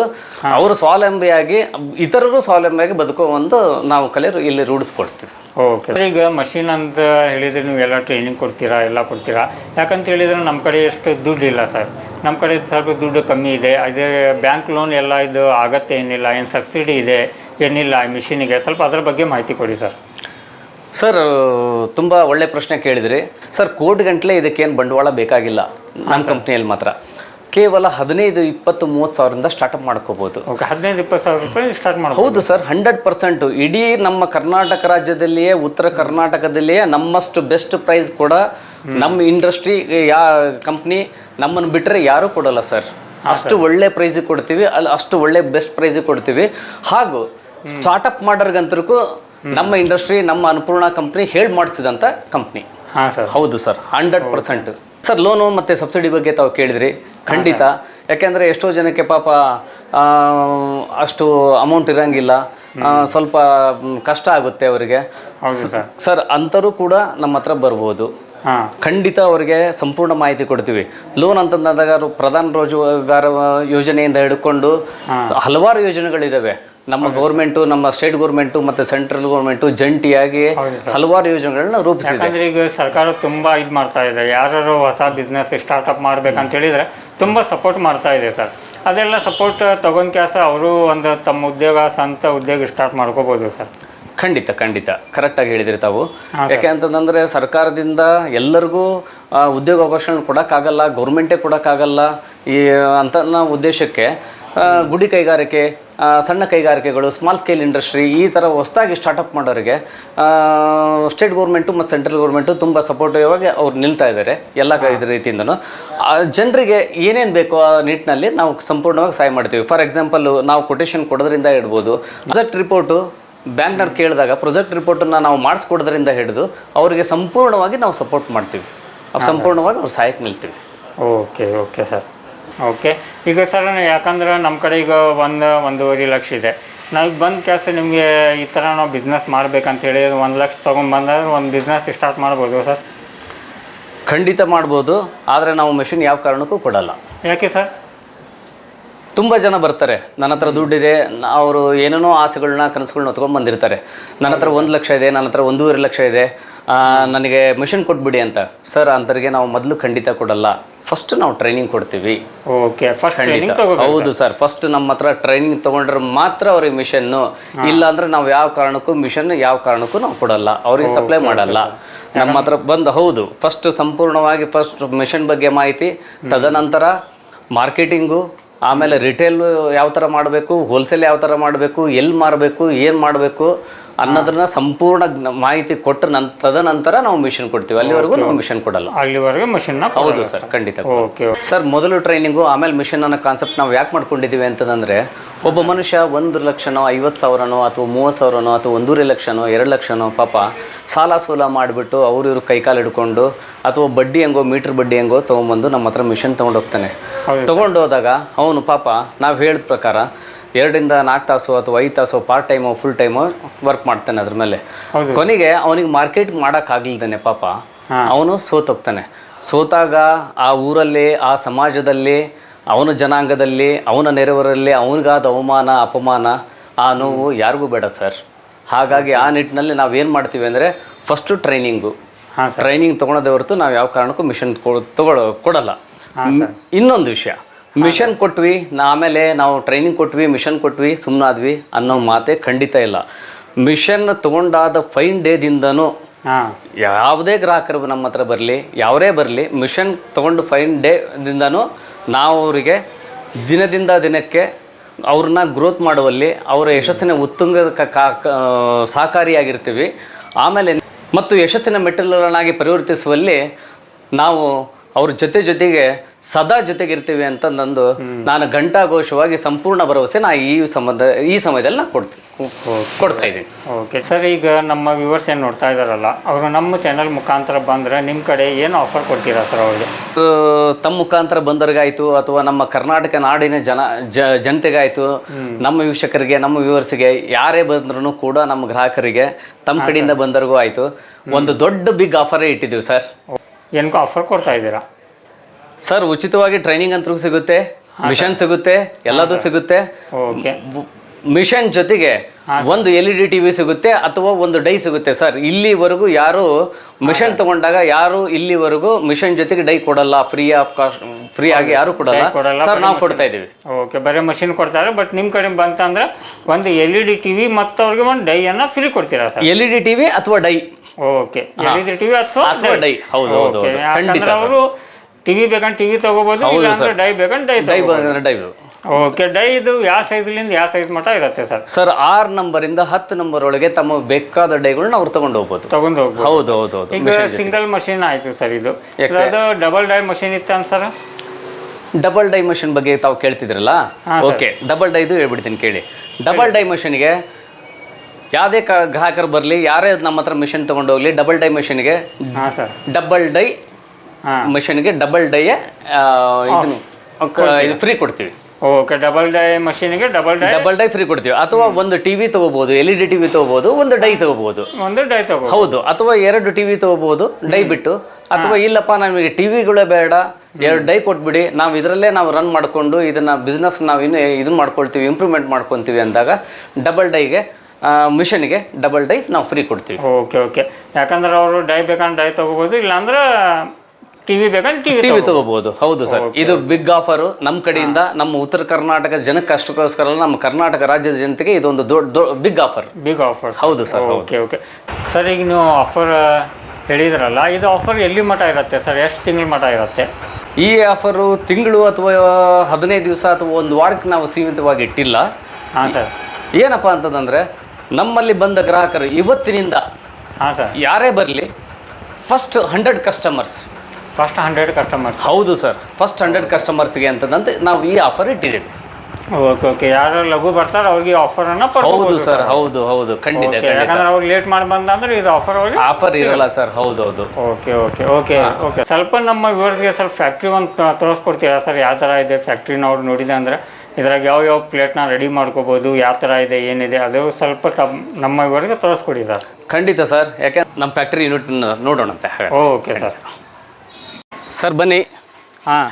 ಅವರು ಸ್ವಾವಲಂಬಿಯಾಗಿ ಇತರರು ಸ್ವಾವಲಂಬಿಯಾಗಿ ಬದುಕೋ ಒಂದು ನಾವು ಕಲೆ ಇಲ್ಲಿ ರೂಢಿಸ್ಕೊಡ್ತೀವಿ ಓಕೆ ಈಗ ಮಷಿನ್ ಅಂತ ಹೇಳಿದ್ರೆ ನೀವು ಎಲ್ಲ ಟ್ರೈನಿಂಗ್ ಕೊಡ್ತೀರಾ ಎಲ್ಲ ಕೊಡ್ತೀರಾ? ಯಾಕಂತ ಹೇಳಿದ್ರೆ ನಮ್ಮ ಕಡೆ ಎಷ್ಟು ದುಡ್ಡು ಇಲ್ಲ ಸರ್. ನಮ್ಮ ಕಡೆ ಸ್ವಲ್ಪ ದುಡ್ಡು ಕಮ್ಮಿ ಇದೆ. ಅದೇ ಬ್ಯಾಂಕ್ ಲೋನ್ ಎಲ್ಲ ಇದು ಆಗತ್ತೆ ಏನಿಲ್ಲ ಏನು ಸಬ್ಸಿಡಿ ಇದೆ ಏನಿಲ್ಲ ಈ ಮಿಷಿನಿಗೆ ಸ್ವಲ್ಪ ಅದರ ಬಗ್ಗೆ ಮಾಹಿತಿ ಕೊಡಿ ಸರ್. ಸರ್ ತುಂಬ ಒಳ್ಳೆ ಪ್ರಶ್ನೆ ಕೇಳಿದ್ರಿ. ಸರ್ ಕೋಟಿ ಗಂಟಲೆ ಇದಕ್ಕೇನು ಬಂಡವಾಳ ಬೇಕಾಗಿಲ್ಲ? ನಮ್ಮ ಕಂಪ್ನಿಯಲ್ಲಿ ಮಾತ್ರ. ಕೇವಲ ಹದಿನೈದು ಇಪ್ಪತ್ತು ಮೂವತ್ತು ಸಾವಿರದಿಂದ ಸ್ಟಾರ್ಟಪ್ ಮಾಡ್ಕೋಬೋದು. ಓಕೆ ಹದಿನೈದು ಇಪ್ಪತ್ತು ಸಾವಿರ ರೂಪಾಯಿ ಸ್ಟಾರ್ಟ್ ಮಾಡಿ ಹೌದು ಸರ್ ಹಂಡ್ರೆಡ್ ಪರ್ಸೆಂಟು ಇಡೀ ನಮ್ಮ ಕರ್ನಾಟಕ ರಾಜ್ಯದಲ್ಲಿಯೇ ಉತ್ತರ ಕರ್ನಾಟಕದಲ್ಲಿಯೇ ನಮ್ಮಷ್ಟು ಬೆಸ್ಟ್ ಪ್ರೈಸ್ ಕೂಡ ನಮ್ಮ ಇಂಡಸ್ಟ್ರಿ ಯಾ ಕಂಪ್ನಿ ನಮ್ಮನ್ನು ಬಿಟ್ಟರೆ ಯಾರೂ ಕೊಡೋಲ್ಲ ಸರ್. ಅಷ್ಟು ಒಳ್ಳೆ ಪ್ರೈಸ್ ಕೊಡ್ತೀವಿ ಅಲ್ಲಿ ಅಷ್ಟು ಒಳ್ಳೆ ಬೆಸ್ಟ್ ಪ್ರೈಸ್ ಕೊಡ್ತೀವಿ. ಹಾಗೂ ಸ್ಟಾರ್ಟ್ಅಪ್ ಮಾಡೋರ್ಗಂತರಕ್ಕೂ ನಮ್ಮ ಇಂಡಸ್ಟ್ರಿ ನಮ್ಮ ಅನ್ನಪೂರ್ಣ ಕಂಪ್ನಿ ಹೇಳಿ ಮಾಡಿಸಿದಂಥ ಕಂಪ್ನಿ ಹಾಂ ಸರ್. ಹೌದು sir hundred percent sir loan ಮತ್ತು ಸಬ್ಸಿಡಿ ಬಗ್ಗೆ ತಾವು ಕೇಳಿದ್ರಿ. ಖಂಡಿತ. ಯಾಕೆಂದರೆ ಎಷ್ಟೋ ಜನಕ್ಕೆ ಪಾಪ ಅಷ್ಟು ಅಮೌಂಟ್ ಇರೋಂಗಿಲ್ಲ. ಸ್ವಲ್ಪ ಕಷ್ಟ ಆಗುತ್ತೆ ಅವರಿಗೆ. ಸರ್. ಅಂಥರೂ ಕೂಡ ನಮ್ಮ ಹತ್ರ ಬರ್ಬೋದು. ಖಂಡಿತ ಅವರಿಗೆ ಸಂಪೂರ್ಣ ಮಾಹಿತಿ ಕೊಡ್ತೀವಿ. ಲೋನ್ ಅಂತಂದಾಗ ಪ್ರಧಾನ ರೋಜಗಾರ ಯೋಜನೆಯಿಂದ ಹಿಡ್ಕೊಂಡು ಹಲವಾರು ಯೋಜನೆಗಳಿದ್ದಾವೆ ನಮ್ಮ ಗೌರ್ಮೆಂಟು ನಮ್ಮ ಸ್ಟೇಟ್ ಗೌರ್ಮೆಂಟು ಮತ್ತು ಸೆಂಟ್ರಲ್ ಗೌರ್ಮೆಂಟು ಜಂಟಿಯಾಗಿ ಹಲವಾರು ಯೋಜನೆಗಳನ್ನ ರೂಪಿಸಿದೆ. ಈಗ ಸರ್ಕಾರ ತುಂಬಾ ಇದು ಮಾಡ್ತಾ ಇದೆ. ಯಾರು ಹೊಸ ಬಿಸ್ನೆಸ್ ಸ್ಟಾರ್ಟ್ಅಪ್ ಮಾಡ್ಬೇಕಂತ ಹೇಳಿದ್ರೆ ತುಂಬಾ ಸಪೋರ್ಟ್ ಮಾಡ್ತಾ ಇದೆ ಸರ್. ಅದೆಲ್ಲ ಸಪೋರ್ಟ್ ತಗೊಂಡ್ ಕೆಲಸ ಅವರು ಒಂದು ತಮ್ಮ ಉದ್ಯೋಗ ಸ್ವಂತ ಉದ್ಯೋಗ ಸ್ಟಾರ್ಟ್ ಮಾಡ್ಕೋಬಹುದು ಸರ್. ಖಂಡಿತ ಖಂಡಿತ. ಕರೆಕ್ಟಾಗಿ ಹೇಳಿದ್ರಿ ತಾವು. ಯಾಕೆ ಅಂತಂದ್ರೆ ಸರ್ಕಾರದಿಂದ ಎಲ್ಲರಿಗೂ ಉದ್ಯೋಗ ಅವಕಾಶಗಳನ್ನ ಕೊಡೋಕ್ಕಾಗಲ್ಲ ಗೌರ್ಮೆಂಟೇ ಕೊಡೋಕ್ಕಾಗಲ್ಲ ಈ ಅಂತ ನಾವು ಉದ್ದೇಶಕ್ಕೆ ಗುಡಿ ಕೈಗಾರಿಕೆ ಸಣ್ಣ ಕೈಗಾರಿಕೆಗಳು ಸ್ಮಾಲ್ ಸ್ಕೇಲ್ ಇಂಡಸ್ಟ್ರಿ ಈ ಥರ ಹೊಸದಾಗಿ ಸ್ಟಾರ್ಟಪ್ ಮಾಡೋರಿಗೆ ಸ್ಟೇಟ್ ಗೌರ್ಮೆಂಟು ಮತ್ತು ಸೆಂಟ್ರಲ್ ಗೌರ್ಮೆಂಟು ತುಂಬ ಸಪೋರ್ಟಿವ್ ಆಗಿ ಅವ್ರು ನಿಲ್ತಾ ಇದ್ದಾರೆ ಎಲ್ಲ ರೀತಿಯಿಂದನೂ. ಜನರಿಗೆ ಏನೇನು ಬೇಕೋ ಆ ನಿಟ್ಟಿನಲ್ಲಿ ನಾವು ಸಂಪೂರ್ಣವಾಗಿ ಸಹಾಯ ಮಾಡ್ತೀವಿ. ಫಾರ್ ಎಕ್ಸಾಂಪಲ್ ನಾವು ಕೊಟೇಶನ್ ಕೊಡೋದ್ರಿಂದ ಇಡ್ಬೋದು ರಿಪೋರ್ಟು ಬ್ಯಾಂಕ್ನವ್ರು ಕೇಳಿದಾಗ ಪ್ರೊಜೆಕ್ಟ್ ರಿಪೋರ್ಟನ್ನು ನಾವು ಮಾಡಿಸ್ಕೊಡೋದ್ರಿಂದ ಹಿಡಿದು ಅವರಿಗೆ ಸಂಪೂರ್ಣವಾಗಿ ನಾವು ಸಪೋರ್ಟ್ ಮಾಡ್ತೀವಿ. ಸಂಪೂರ್ಣವಾಗಿ ಅವ್ರು ಸಹಾಯಕ್ಕೆ ನಿಲ್ತೀವಿ. Okay okay sir. ಓಕೆ. ಈಗ ಸರ್ ಯಾಕಂದ್ರೆ ನಮ್ಮ ಕಡೆ ಈಗ ಒಂದು ಒಂದೂವರೆ ಲಕ್ಷ ಇದೆ. ನಾವು ಬಂದು ಕೆಲಸ ನಿಮಗೆ ಈ ಥರ ನಾವು ಬಿಸ್ನೆಸ್ ಮಾಡ್ಬೇಕಂತೇಳಿ ಒಂದು ಲಕ್ಷ ತೊಗೊಂಡ್ಬಂದಾಗ ಒಂದು ಬಿಸ್ನೆಸ್ ಸ್ಟಾರ್ಟ್ ಮಾಡ್ಬೋದು ಸರ್? ಖಂಡಿತ ಮಾಡ್ಬೋದು ಆದರೆ ನಾವು ಮೆಷಿನ್ ಯಾವ ಕಾರಣಕ್ಕೂ ಕೊಡಲ್ಲ. ಯಾಕೆ ಸರ್? ತುಂಬ ಜನ ಬರ್ತಾರೆ. ನನ್ನ ಹತ್ರ ದುಡ್ಡಿದೆ ಅವರು ಏನೇನೋ ಆಸೆಗಳನ್ನ ಕನಸುಗಳನ್ನ ಹೊತ್ಕೊಂಡು ಬಂದಿರ್ತಾರೆ. ನನ್ನ ಹತ್ರ ಒಂದು ಲಕ್ಷ ಇದೆ ನನ್ನ ಹತ್ರ ಒಂದೂವರೆ ಲಕ್ಷ ಇದೆ. ನನಗೆ ಮಿಷನ್ ಕೊಟ್ಬಿಡಿ ಅಂತ. ಸರ್ ಅಂತರಿಗೆ ನಾವು ಮೊದಲು ಖಂಡಿತ ಕೊಡಲ್ಲ. ಫಸ್ಟ್ ನಾವು ಟ್ರೈನಿಂಗ್ ಕೊಡ್ತೀವಿ. ಓಕೆ ಖಂಡಿತ. ಹೌದು ಸರ್. ಫಸ್ಟ್ ನಮ್ಮ ಹತ್ರ ಟ್ರೈನಿಂಗ್ ತಗೊಂಡ್ರೆ ಮಾತ್ರ ಅವ್ರಿಗೆ ಮಿಷನ್. ಇಲ್ಲ ಅಂದ್ರೆ ನಾವು ಯಾವ ಕಾರಣಕ್ಕೂ ಮಿಷನ್ ಯಾವ ಕಾರಣಕ್ಕೂ ನಾವು ಕೊಡಲ್ಲ. ಅವ್ರಿಗೆ ಸಪ್ಲೈ ಮಾಡಲ್ಲ. ನಮ್ಮ ಹತ್ರ ಬಂದು ಹೌದು. ಫಸ್ಟ್ ಸಂಪೂರ್ಣವಾಗಿ ಫಸ್ಟ್ ಮಿಷನ್ ಬಗ್ಗೆ ಮಾಹಿತಿ. ತದನಂತರ ಮಾರ್ಕೆಟಿಂಗು ಆಮೇಲೆ ರಿಟೇಲ್ ಯಾವ ಥರ ಮಾಡಬೇಕು ಹೋಲ್ಸೇಲ್ ಯಾವ ಥರ ಮಾಡಬೇಕು ಎಲ್ಲಿ ಮಾರಬೇಕು ಏನು ಮಾಡಬೇಕು ಅನ್ನೋದನ್ನ ಸಂಪೂರ್ಣ ಮಾಹಿತಿ ಕೊಟ್ಟ ನಂತರ ತದನಂತರ ನಾವು ಮಿಷನ್ ಕೊಡ್ತೀವಿ. ಅಲ್ಲಿವರೆಗೂ ನಾವು ಮಿಷನ್ ಕೊಡಲ್ಲ. ಅಲ್ಲಿವರೆಗೆ ಮಿಷಿನ್ ಹೌದು ಸರ್ ಖಂಡಿತ ಓಕೆ ಸರ್ ಮೊದಲು ಟ್ರೈನಿಂಗು ಆಮೇಲೆ ಮಿಷನ್ ಅನ್ನೋ ಕಾನ್ಸೆಪ್ಟ್ ನಾವು ಯಾಕೆ ಮಾಡ್ಕೊಂಡಿದ್ದೀವಿ ಅಂತಂದರೆ ಒಬ್ಬ ಮನುಷ್ಯ ಒಂದು ಲಕ್ಷನೋ ಐವತ್ತು ಸಾವಿರನೋ ಅಥವಾ ಮೂವತ್ತು ಸಾವಿರನೋ ಅಥವಾ ಒಂದೂವರೆ ಲಕ್ಷನೋ ಎರಡು ಲಕ್ಷನೋ ಪಾಪ ಸಾಲ ಸೂಲ ಮಾಡಿಬಿಟ್ಟು ಅವ್ರು ಇವ್ರು ಕೈಕಾಲು ಹಿಡ್ಕೊಂಡು ಅಥವಾ ಬಡ್ಡಿ ಹೆಂಗೋ ಮೀಟ್ರ್ ಬಡ್ಡಿ ಹೆಂಗೋ ತೊಗೊಂಬಂದು ನಮ್ಮ ಹತ್ರ ಮಿಷನ್ ತೊಗೊಂಡೋಗ್ತಾನೆ ತೊಗೊಂಡೋದಾಗ ಅವನು ಪಾಪ ನಾವು ಹೇಳಿದ ಪ್ರಕಾರ ಎರಡರಿಂದ ನಾಲ್ಕು ತಾಸು ಅಥವಾ ಐದು ತಾಸು part time full time work ಮಾಡ್ತಾನೆ ಅದ್ರ ಮೇಲೆ. ಕೊನೆಗೆ ಅವನಿಗೆ ಮಾರ್ಕೆಟ್ ಮಾಡೋಕ್ಕಾಗ್ಲಿದ್ದಾನೆ ಪಾಪ. ಅವನು ಸೋತೋಗ್ತಾನೆ. ಸೋತಾಗ ಆ ಊರಲ್ಲಿ ಆ ಸಮಾಜದಲ್ಲಿ ಅವನ ಜನಾಂಗದಲ್ಲಿ ಅವನ ನೆರವರಲ್ಲಿ ಅವನಿಗಾದ ಅವಮಾನ ಅಪಮಾನ ಆ ನೋವು ಯಾರಿಗೂ ಬೇಡ ಸರ್ ಹಾಗಾಗಿ ಆ ನಿಟ್ಟಿನಲ್ಲಿ ನಾವೇನು ಮಾಡ್ತೀವಿ ಅಂದರೆ ಫಸ್ಟು ಟ್ರೈನಿಂಗು ಟ್ರೈನಿಂಗ್ ತೊಗೊಳೋದೇ ಹೊರತು ನಾವು ಯಾವ ಕಾರಣಕ್ಕೂ ಮಿಷನ್ ತಗೊಳ್ಳೋ ಕೊಡಲ್ಲ. ಇನ್ನೊಂದು ವಿಷಯ. ಮಿಷನ್ ಕೊಟ್ವಿ ನಾ ಆಮೇಲೆ ನಾವು ಟ್ರೈನಿಂಗ್ ಕೊಟ್ವಿ ಮಿಷನ್ ಕೊಟ್ವಿ ಸುಮ್ಮನಾದ್ವಿ ಅನ್ನೋ ಮಾತೆ ಖಂಡಿತ ಇಲ್ಲ. ಮಿಷನ್ ತಗೊಂಡಾದ ಫೈನ್ ಡೇದಿಂದನೂ ಹಾಂ. ಯಾವುದೇ ಗ್ರಾಹಕರು ನಮ್ಮ ಹತ್ರ ಬರಲಿ ಯಾವರೇ ಬರಲಿ ಮಿಷನ್ ತಗೊಂಡು ಫೈನ್ ಡೇದಿಂದನೂ ನಾವು ಅವರಿಗೆ ದಿನದಿಂದ ದಿನಕ್ಕೆ ಅವ್ರನ್ನ ಗ್ರೋತ್ ಮಾಡುವಲ್ಲಿ ಅವರ ಯಶಸ್ಸಿನ ಉತ್ತುಂಗಕ್ಕೆ ಕಾ- ಕ- ಸಹಕಾರಿಯಾಗಿರ್ತೀವಿ. ಆಮೇಲೆ ಮತ್ತು ಯಶಸ್ಸಿನ ಮೆಟ್ಟಿಲನ್ನಾಗಿ ಪರಿವರ್ತಿಸುವಲ್ಲಿ ನಾವು ಅವ್ರ ಜೊತೆ ಜೊತೆಗೆ ಸದಾ ಜೊತೆಗಿರ್ತೀವಿ ಅಂತ ನಂದು ನಾನು ಘಂಟಾಘೋಷವಾಗಿ ಸಂಪೂರ್ಣ ಭರವಸೆ ನಾ ಈ ಸಂಬಂಧ ಈ ಸಮಯದಲ್ಲಿ ನಾ ಕೊಡ್ತೀನಿ. ಕೊಡ್ತಾ ಇದ್ದೀನಿ. ಓಕೆ ಸರ್ ಈಗ ನಮ್ಮ ವ್ಯೂವರ್ಸ್ ಏನು ನೋಡ್ತಾ ಇದ್ದಾರಲ್ಲ ಅವರು ನಮ್ಮ ಚಾನಲ್ ಮುಖಾಂತರ ಬಂದರೆ ನಿಮ್ಮ ಕಡೆ ಏನು ಆಫರ್ ಕೊಡ್ತೀರಾ ಸರ್ ಅವ್ರಿಗೆ? ತಮ್ಮ ಮುಖಾಂತರ ಬಂದರಿಗಾಯಿತು ಅಥವಾ ನಮ್ಮ ಕರ್ನಾಟಕ ನಾಡಿನ ಜನ ಜ ಜನತೆಗಾಯ್ತು ನಮ್ಮ ವೀಕ್ಷಕರಿಗೆ ನಮ್ಮ ವ್ಯೂವರ್ಸ್ಗೆ ಯಾರೇ ಬಂದ್ರೂ ಕೂಡ ನಮ್ಮ ಗ್ರಾಹಕರಿಗೆ ತಮ್ಮ ಕಡೆಯಿಂದ ಬಂದರಿಗೂ ಆಯಿತು. ಒಂದು ದೊಡ್ಡ ಬಿಗ್ ಆಫರೇ ಇಟ್ಟಿದ್ದೀವಿ ಸರ್. ಏನಕ್ಕೂ ಆಫರ್ ಕೊಡ್ತಾ ಇದ್ದೀರಾ? ಸರ್ ಉಚಿತವಾಗಿ ಟ್ರೈನಿಂಗ್ ಅಂತೂ ಸಿಗುತ್ತೆ ಮಿಷನ್ ಸಿಗುತ್ತೆ ಎಲ್ಲದು ಸಿಗುತ್ತೆ. ಓಕೆ. ಮಿಷನ್ ಜೊತೆಗೆ ಒಂದು ಎಲ್ ಇ ಡಿ ಟಿವಿ ಸಿಗುತ್ತೆ ಅಥವಾ ಒಂದು ಡೈ ಸಿಗುತ್ತೆ ಸರ್. ಇಲ್ಲಿವರೆಗೂ ಯಾರು ಮಿಷನ್ ತಗೊಂಡಾಗ ಯಾರು ಇಲ್ಲಿವರೆಗೂ ಮಿಷನ್ ಜೊತೆಗೆ ಡೈ ಕೊಡಲ್ಲ ಫ್ರೀ ಆಫ್ ಕಾಸ್ಟ್ ಫ್ರೀ ಆಗಿ ಯಾರು ಕೊಡಲ್ಲ. ಸರ್ ನಾವು ಕೊಡ್ತಾ ಇದೀವಿ ಓಕೆ ಬರೀ ಮಷಿನ್ ಕೊಡ್ತಾರೆ ಬಟ್ ನಿಮ್ಮ ಕಡೆ ಬಂತಂದ್ರೆ ಒಂದು L E D T V ಮತ್ತು ಅವ್ರಿಗೆ ಒಂದು ಅನ್ನ ಫ್ರೀ ಕೊಡ್ತೀರಾ sir? L E D TV ಅಥವಾ die? Okay L E D TV ಅಥವಾ ಅಥವಾ ಡೈ. ಹೌದು ಹೌದು ಖಂಡಿತ ಅವರು ಟಿವಿ ಬೇಕಂದ್ರೆ ಟಿವಿ ತಗೋಬಹುದು ಹೌದು. ಡೈ ಬೇಕಂದ್ರೆ ಡೈ ಡೈ ಓಕೆ ಡೈ ಇದು ಯಾವ ಸೈಜ್ಲಿಂದ ಯಾವ ಸೈಜ್ ಮಟ್ಟ ಇರುತ್ತೆ ಸರ್? ಸರ್ ಆರ್ ನಂಬರ್ ಇಂದ ಹತ್ತು ನಂಬರ್ ಒಳಗೆ ತಮ್ಮ ಬೇಕಾದ ಡೈಗಳನ್ನ ಅವ್ರು ತಗೊಂಡು ಹೋಗ್ಬೋದು. ತಗೊಂಡು ಹೋಗ್ಬೋದು. ಹೌದು ಹೌದು ಹೌದು. ಈಗ ಸಿಂಗಲ್ ಮಷಿನ್ ಆಯ್ತು ಸರ್ ಇದು. ಯಾಕೆ? ಅದು ಡಬಲ್ ಡೈ ಮಷಿನ್ ಇತ್ತು ಸರ್? ಡಬಲ್ ಡೈ ಮಷಿನ್ ಬಗ್ಗೆ ತಾವು ಕೇಳ್ತಿದ್ರಲ್ಲ ಹಾ, ಸರ್. ಓಕೆ ಡಬಲ್ ಡೈದು ಹೇಳ್ಬಿಡ್ತೀನಿ ಕೇಳಿ. ಡಬಲ್ ಡೈ ಮಷಿನ್ಗೆ ಯಾವುದೇ ಕ ಗ್ರಾಹಕರು ಬರಲಿ ಯಾರೇ ನಮ್ಮ ಹತ್ರ ಮಿಷಿನ್ ತೊಗೊಂಡು ಹೋಗ್ಲಿ ಡಬಲ್ ಡೈ ಮಷಿನ್ಗೆ ಹಾಂ ಸರ್. ಡಬಲ್ ಡೈ ಮಷಿನ್ಗೆ ಡಬಲ್ ಡೈ ಇದು ಫ್ರೀ ಕೊಡ್ತೀವಿ. Okay double die ಮಷೀನಿಗೆ double die double die free ಕೊಡ್ತೀವಿ. ಅಥವಾ ಒಂದು ಟಿವಿ ತಗೋಬಹುದು ಎಲ್ ಇ ಡಿ ಟಿವಿ ತಗೋಬಹುದು ಒಂದು ಡೈ ತಗೋಬಹುದು ಒಂದು ಡೈ ತಗೋ ಹೌದು ಅಥವಾ ಎರಡು ಟಿವಿ ತಗೋಬಹುದು ಡೈ ಬಿಟ್ಟು. ಅಥವಾ ಇಲ್ಲಪ್ಪ ನಮಗೆ ಟಿವಿಗಳೇ ಬೇಡ ಎರಡು ಡೈ ಕೊಟ್ಬಿಡಿ ನಾವು ಇದರಲ್ಲೇ ನಾವು ರನ್ ಮಾಡಿಕೊಂಡು ಇದನ್ನ ಬಿಸ್ನೆಸ್ ನಾವು ಇನ್ನು ಇದನ್ನ ಮಾಡ್ಕೊಳ್ತೀವಿ ಇಂಪ್ರೂವ್ಮೆಂಟ್ ಮಾಡ್ಕೊತೀವಿ ಅಂದಾಗ ಡಬಲ್ ಡೈಗೆ ಮಿಷನ್ಗೆ ಡಬಲ್ ಡೈ ನಾವು ಫ್ರೀ ಕೊಡ್ತೀವಿ. Okay okay. ಯಾಕಂದ್ರೆ ಅವರು ಡೈ ಬೇಕಂದ್ರೆ ಡೈ ತಗೋಬಹುದು ಇಲ್ಲಾಂದ್ರೆ ಟಿವಿ ಬೇಕಂದ್ರೆ ಟಿವಿ ಟಿವಿ ತಗೋಬಹುದು ಹೌದು ಸರ್. ಇದು ಬಿಗ್ ಆಫರ್. ನಮ್ಮ ಕಡೆಯಿಂದ ನಮ್ಮ ಉತ್ತರ ಕರ್ನಾಟಕ ಜನಕ್ಕೆ ಅಷ್ಟಕ್ಕೋಸ್ಕರ ಅಲ್ಲ, ನಮ್ಮ ಕರ್ನಾಟಕ ರಾಜ್ಯದ ಜನತೆಗೆ ಇದೊಂದು ದೊಡ್ಡ ಬಿಗ್ ಆಫರ್. Big offer. ಹೌದು ಸರ್ ಹೌದು. ಓಕೆ ಓಕೆ ಸರ್ ಈಗ ನೀವು ಆಫರ್ ಹೇಳಿದ್ರಲ್ಲ ಇದು ಆಫರ್ ಎಲ್ಲಿ ಮಠ ಇರುತ್ತೆ ಸರ್? ಎಷ್ಟು ತಿಂಗಳ ಮಠ ಇರುತ್ತೆ? ಈ ಆಫರು ತಿಂಗಳು ಅಥವಾ ಹದಿನೈದು ದಿವಸ ಅಥವಾ ಒಂದು ವಾರಕ್ಕೆ ನಾವು ಸೀಮಿತವಾಗಿ ಇಟ್ಟಿಲ್ಲ. ಹಾಂ ಸರ್. ಏನಪ್ಪ ಅಂತಂದ್ರೆ ನಮ್ಮಲ್ಲಿ ಬಂದ ಗ್ರಾಹಕರು ಇವತ್ತಿನಿಂದ ಹಾಂ ಸರ್. ಯಾರೇ ಬರಲಿ first hundred customers first hundred customers ಹೌದು ಸರ್. ಫಸ್ಟ್ ಹಂಡ್ರೆಡ್ ಕಸ್ಟಮರ್ಸ್ಗೆ ಅಂತಂದಂತೆ ನಾವು ಈ ಆಫರ್ ಇಟ್ಟಿದ್ದೀವಿ. ಓಕೆ ಓಕೆ ಯಾರು ಲಘು ಬರ್ತಾರೆ ಅವ್ರಿಗೆ ಆಫರನ್ನು ಹೌದು ಸರ್. ಹೌದು ಹೌದು. ಖಂಡಿತ ಯಾಕಂದ್ರೆ ಅವ್ರು ಲೇಟ್ ಮಾಡಿ ಬಂದಂದ್ರೆ ಇದು ಆಫರ್ ಅವ್ರಿಗೆ ಆಫರ್ ಇರಲ್ಲ ಸರ್ ಹೌದು ಹೌದು. ಓಕೆ ಓಕೆ ಓಕೆ ಓಕೆ ಸ್ವಲ್ಪ ನಮ್ಮ ವ್ಯೂವರ್ಸ್ಗೆ ಸ್ವಲ್ಪ ಫ್ಯಾಕ್ಟ್ರಿ ಒಂದು ತೋರಿಸ್ಕೊಡ್ತೀರಾ ಸರ್? ಯಾವ ಥರ ಇದೆ ಫ್ಯಾಕ್ಟ್ರಿನ ಅವ್ರು ನೋಡಿದೆ ಅಂದರೆ? ಇದ್ರಾಗ ಯಾವ ಯಾವ ಪ್ಲೇಟ್ನ ರೆಡಿ ಮಾಡ್ಕೋಬೋದು ಯಾವ ಥರ ಇದೆ ಏನಿದೆ ಅದು ಸ್ವಲ್ಪ ನಮ್ಮ ಇವರಿಗೆ ತೋರಿಸ್ಕೊಡಿ ಸರ್. ಖಂಡಿತ ಸರ್ ಯಾಕೆ ನಮ್ಮ ಫ್ಯಾಕ್ಟ್ರಿ ಯೂನಿಟ್ ನೋಡೋಣಂತೆ. ಓಕೆ ಸರ್ ಸರ್ ಬನ್ನಿ. ಹಾಂ.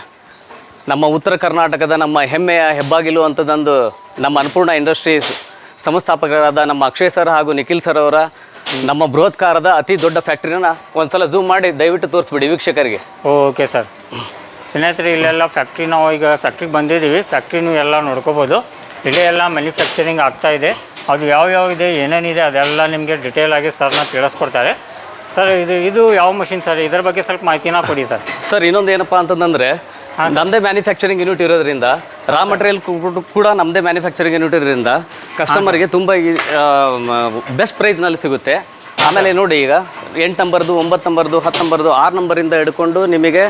ನಮ್ಮ ಉತ್ತರ ಕರ್ನಾಟಕದ ನಮ್ಮ ಹೆಮ್ಮೆಯ ಹೆಬ್ಬಾಗಿಲು ಅಂತದಂದು ನಮ್ಮ ಅನ್ನಪೂರ್ಣ ಇಂಡಸ್ಟ್ರೀಸ್ ಸಂಸ್ಥಾಪಕರಾದ ನಮ್ಮ ಅಕ್ಷಯ್ ಸರ್ ಹಾಗೂ ನಿಖಿಲ್ ಸರ್ ಅವರ ನಮ್ಮ ಬೃಹತ್ಕಾರದ ಅತಿ ದೊಡ್ಡ ಫ್ಯಾಕ್ಟ್ರಿನ ಒಂದ್ಸಲ ಝೂಮ್ ಮಾಡಿ ದಯವಿಟ್ಟು ತೋರಿಸ್ಬಿಡಿ ವೀಕ್ಷಕರಿಗೆ. Okay sir. ಸ್ನೇಹಿತರೆ ಇಲ್ಲೆಲ್ಲ ಫ್ಯಾಕ್ಟ್ರಿ ನಾವು ಈಗ ಫ್ಯಾಕ್ಟ್ರಿಗೆ ಬಂದಿದ್ದೀವಿ. ಫ್ಯಾಕ್ಟ್ರಿನೂ ಎಲ್ಲ ನೋಡ್ಕೋಬೋದು. ಇಲ್ಲೇ ಎಲ್ಲ ಮ್ಯಾನುಫ್ಯಾಕ್ಚರಿಂಗ್ ಆಗ್ತಾ ಇದೆ. ಅದು ಯಾವ್ಯಾವಿದೆ ಯಾವ ಇದೆ ಏನೇನಿದೆ ಅದೆಲ್ಲ ನಿಮಗೆ ಡಿಟೇಲ್ ಆಗಿ ಸರ್ನ ತಿಳಿಸ್ಕೊಡ್ತಾರೆ. ಸರ್ ಇದು ಇದು ಯಾವ ಮಷಿನ್ ಸರ್? ಇದರ ಬಗ್ಗೆ ಸ್ವಲ್ಪ ಮಾಹಿತಿನ ಕೊಡಿ ಸರ್. ಸರ್ ಇನ್ನೊಂದು ಏನಪ್ಪ ಅಂತಂದ್ರೆ ನಮ್ಮದೇ ಮ್ಯಾನುಫ್ಯಾಕ್ಚರಿಂಗ್ ಯೂನಿಟ್ ಇರೋದ್ರಿಂದ ರಾ ಮಟೀರಿಯಲ್ ಕೂಡ ನಮ್ಮದೇ ಮ್ಯಾನುಫ್ಯಾಕ್ಚರಿಂಗ್ ಯೂನಿಟ್ ಇರೋದ್ರಿಂದ ಕಸ್ಟಮರ್ಗೆ ತುಂಬ ಬೆಸ್ಟ್ ಪ್ರೈಸ್ನಲ್ಲಿ ಸಿಗುತ್ತೆ. ಆಮೇಲೆ ನೋಡಿ ಈಗ ಎಂಟು ನಂಬರ್ದು ಒಂಬತ್ತು ನಂಬರ್ದು ಹತ್ತು ನಂಬರ್ದು ಆರು ನಂಬರಿಂದ ಹಿಡ್ಕೊಂಡು ನಿಮಗೆ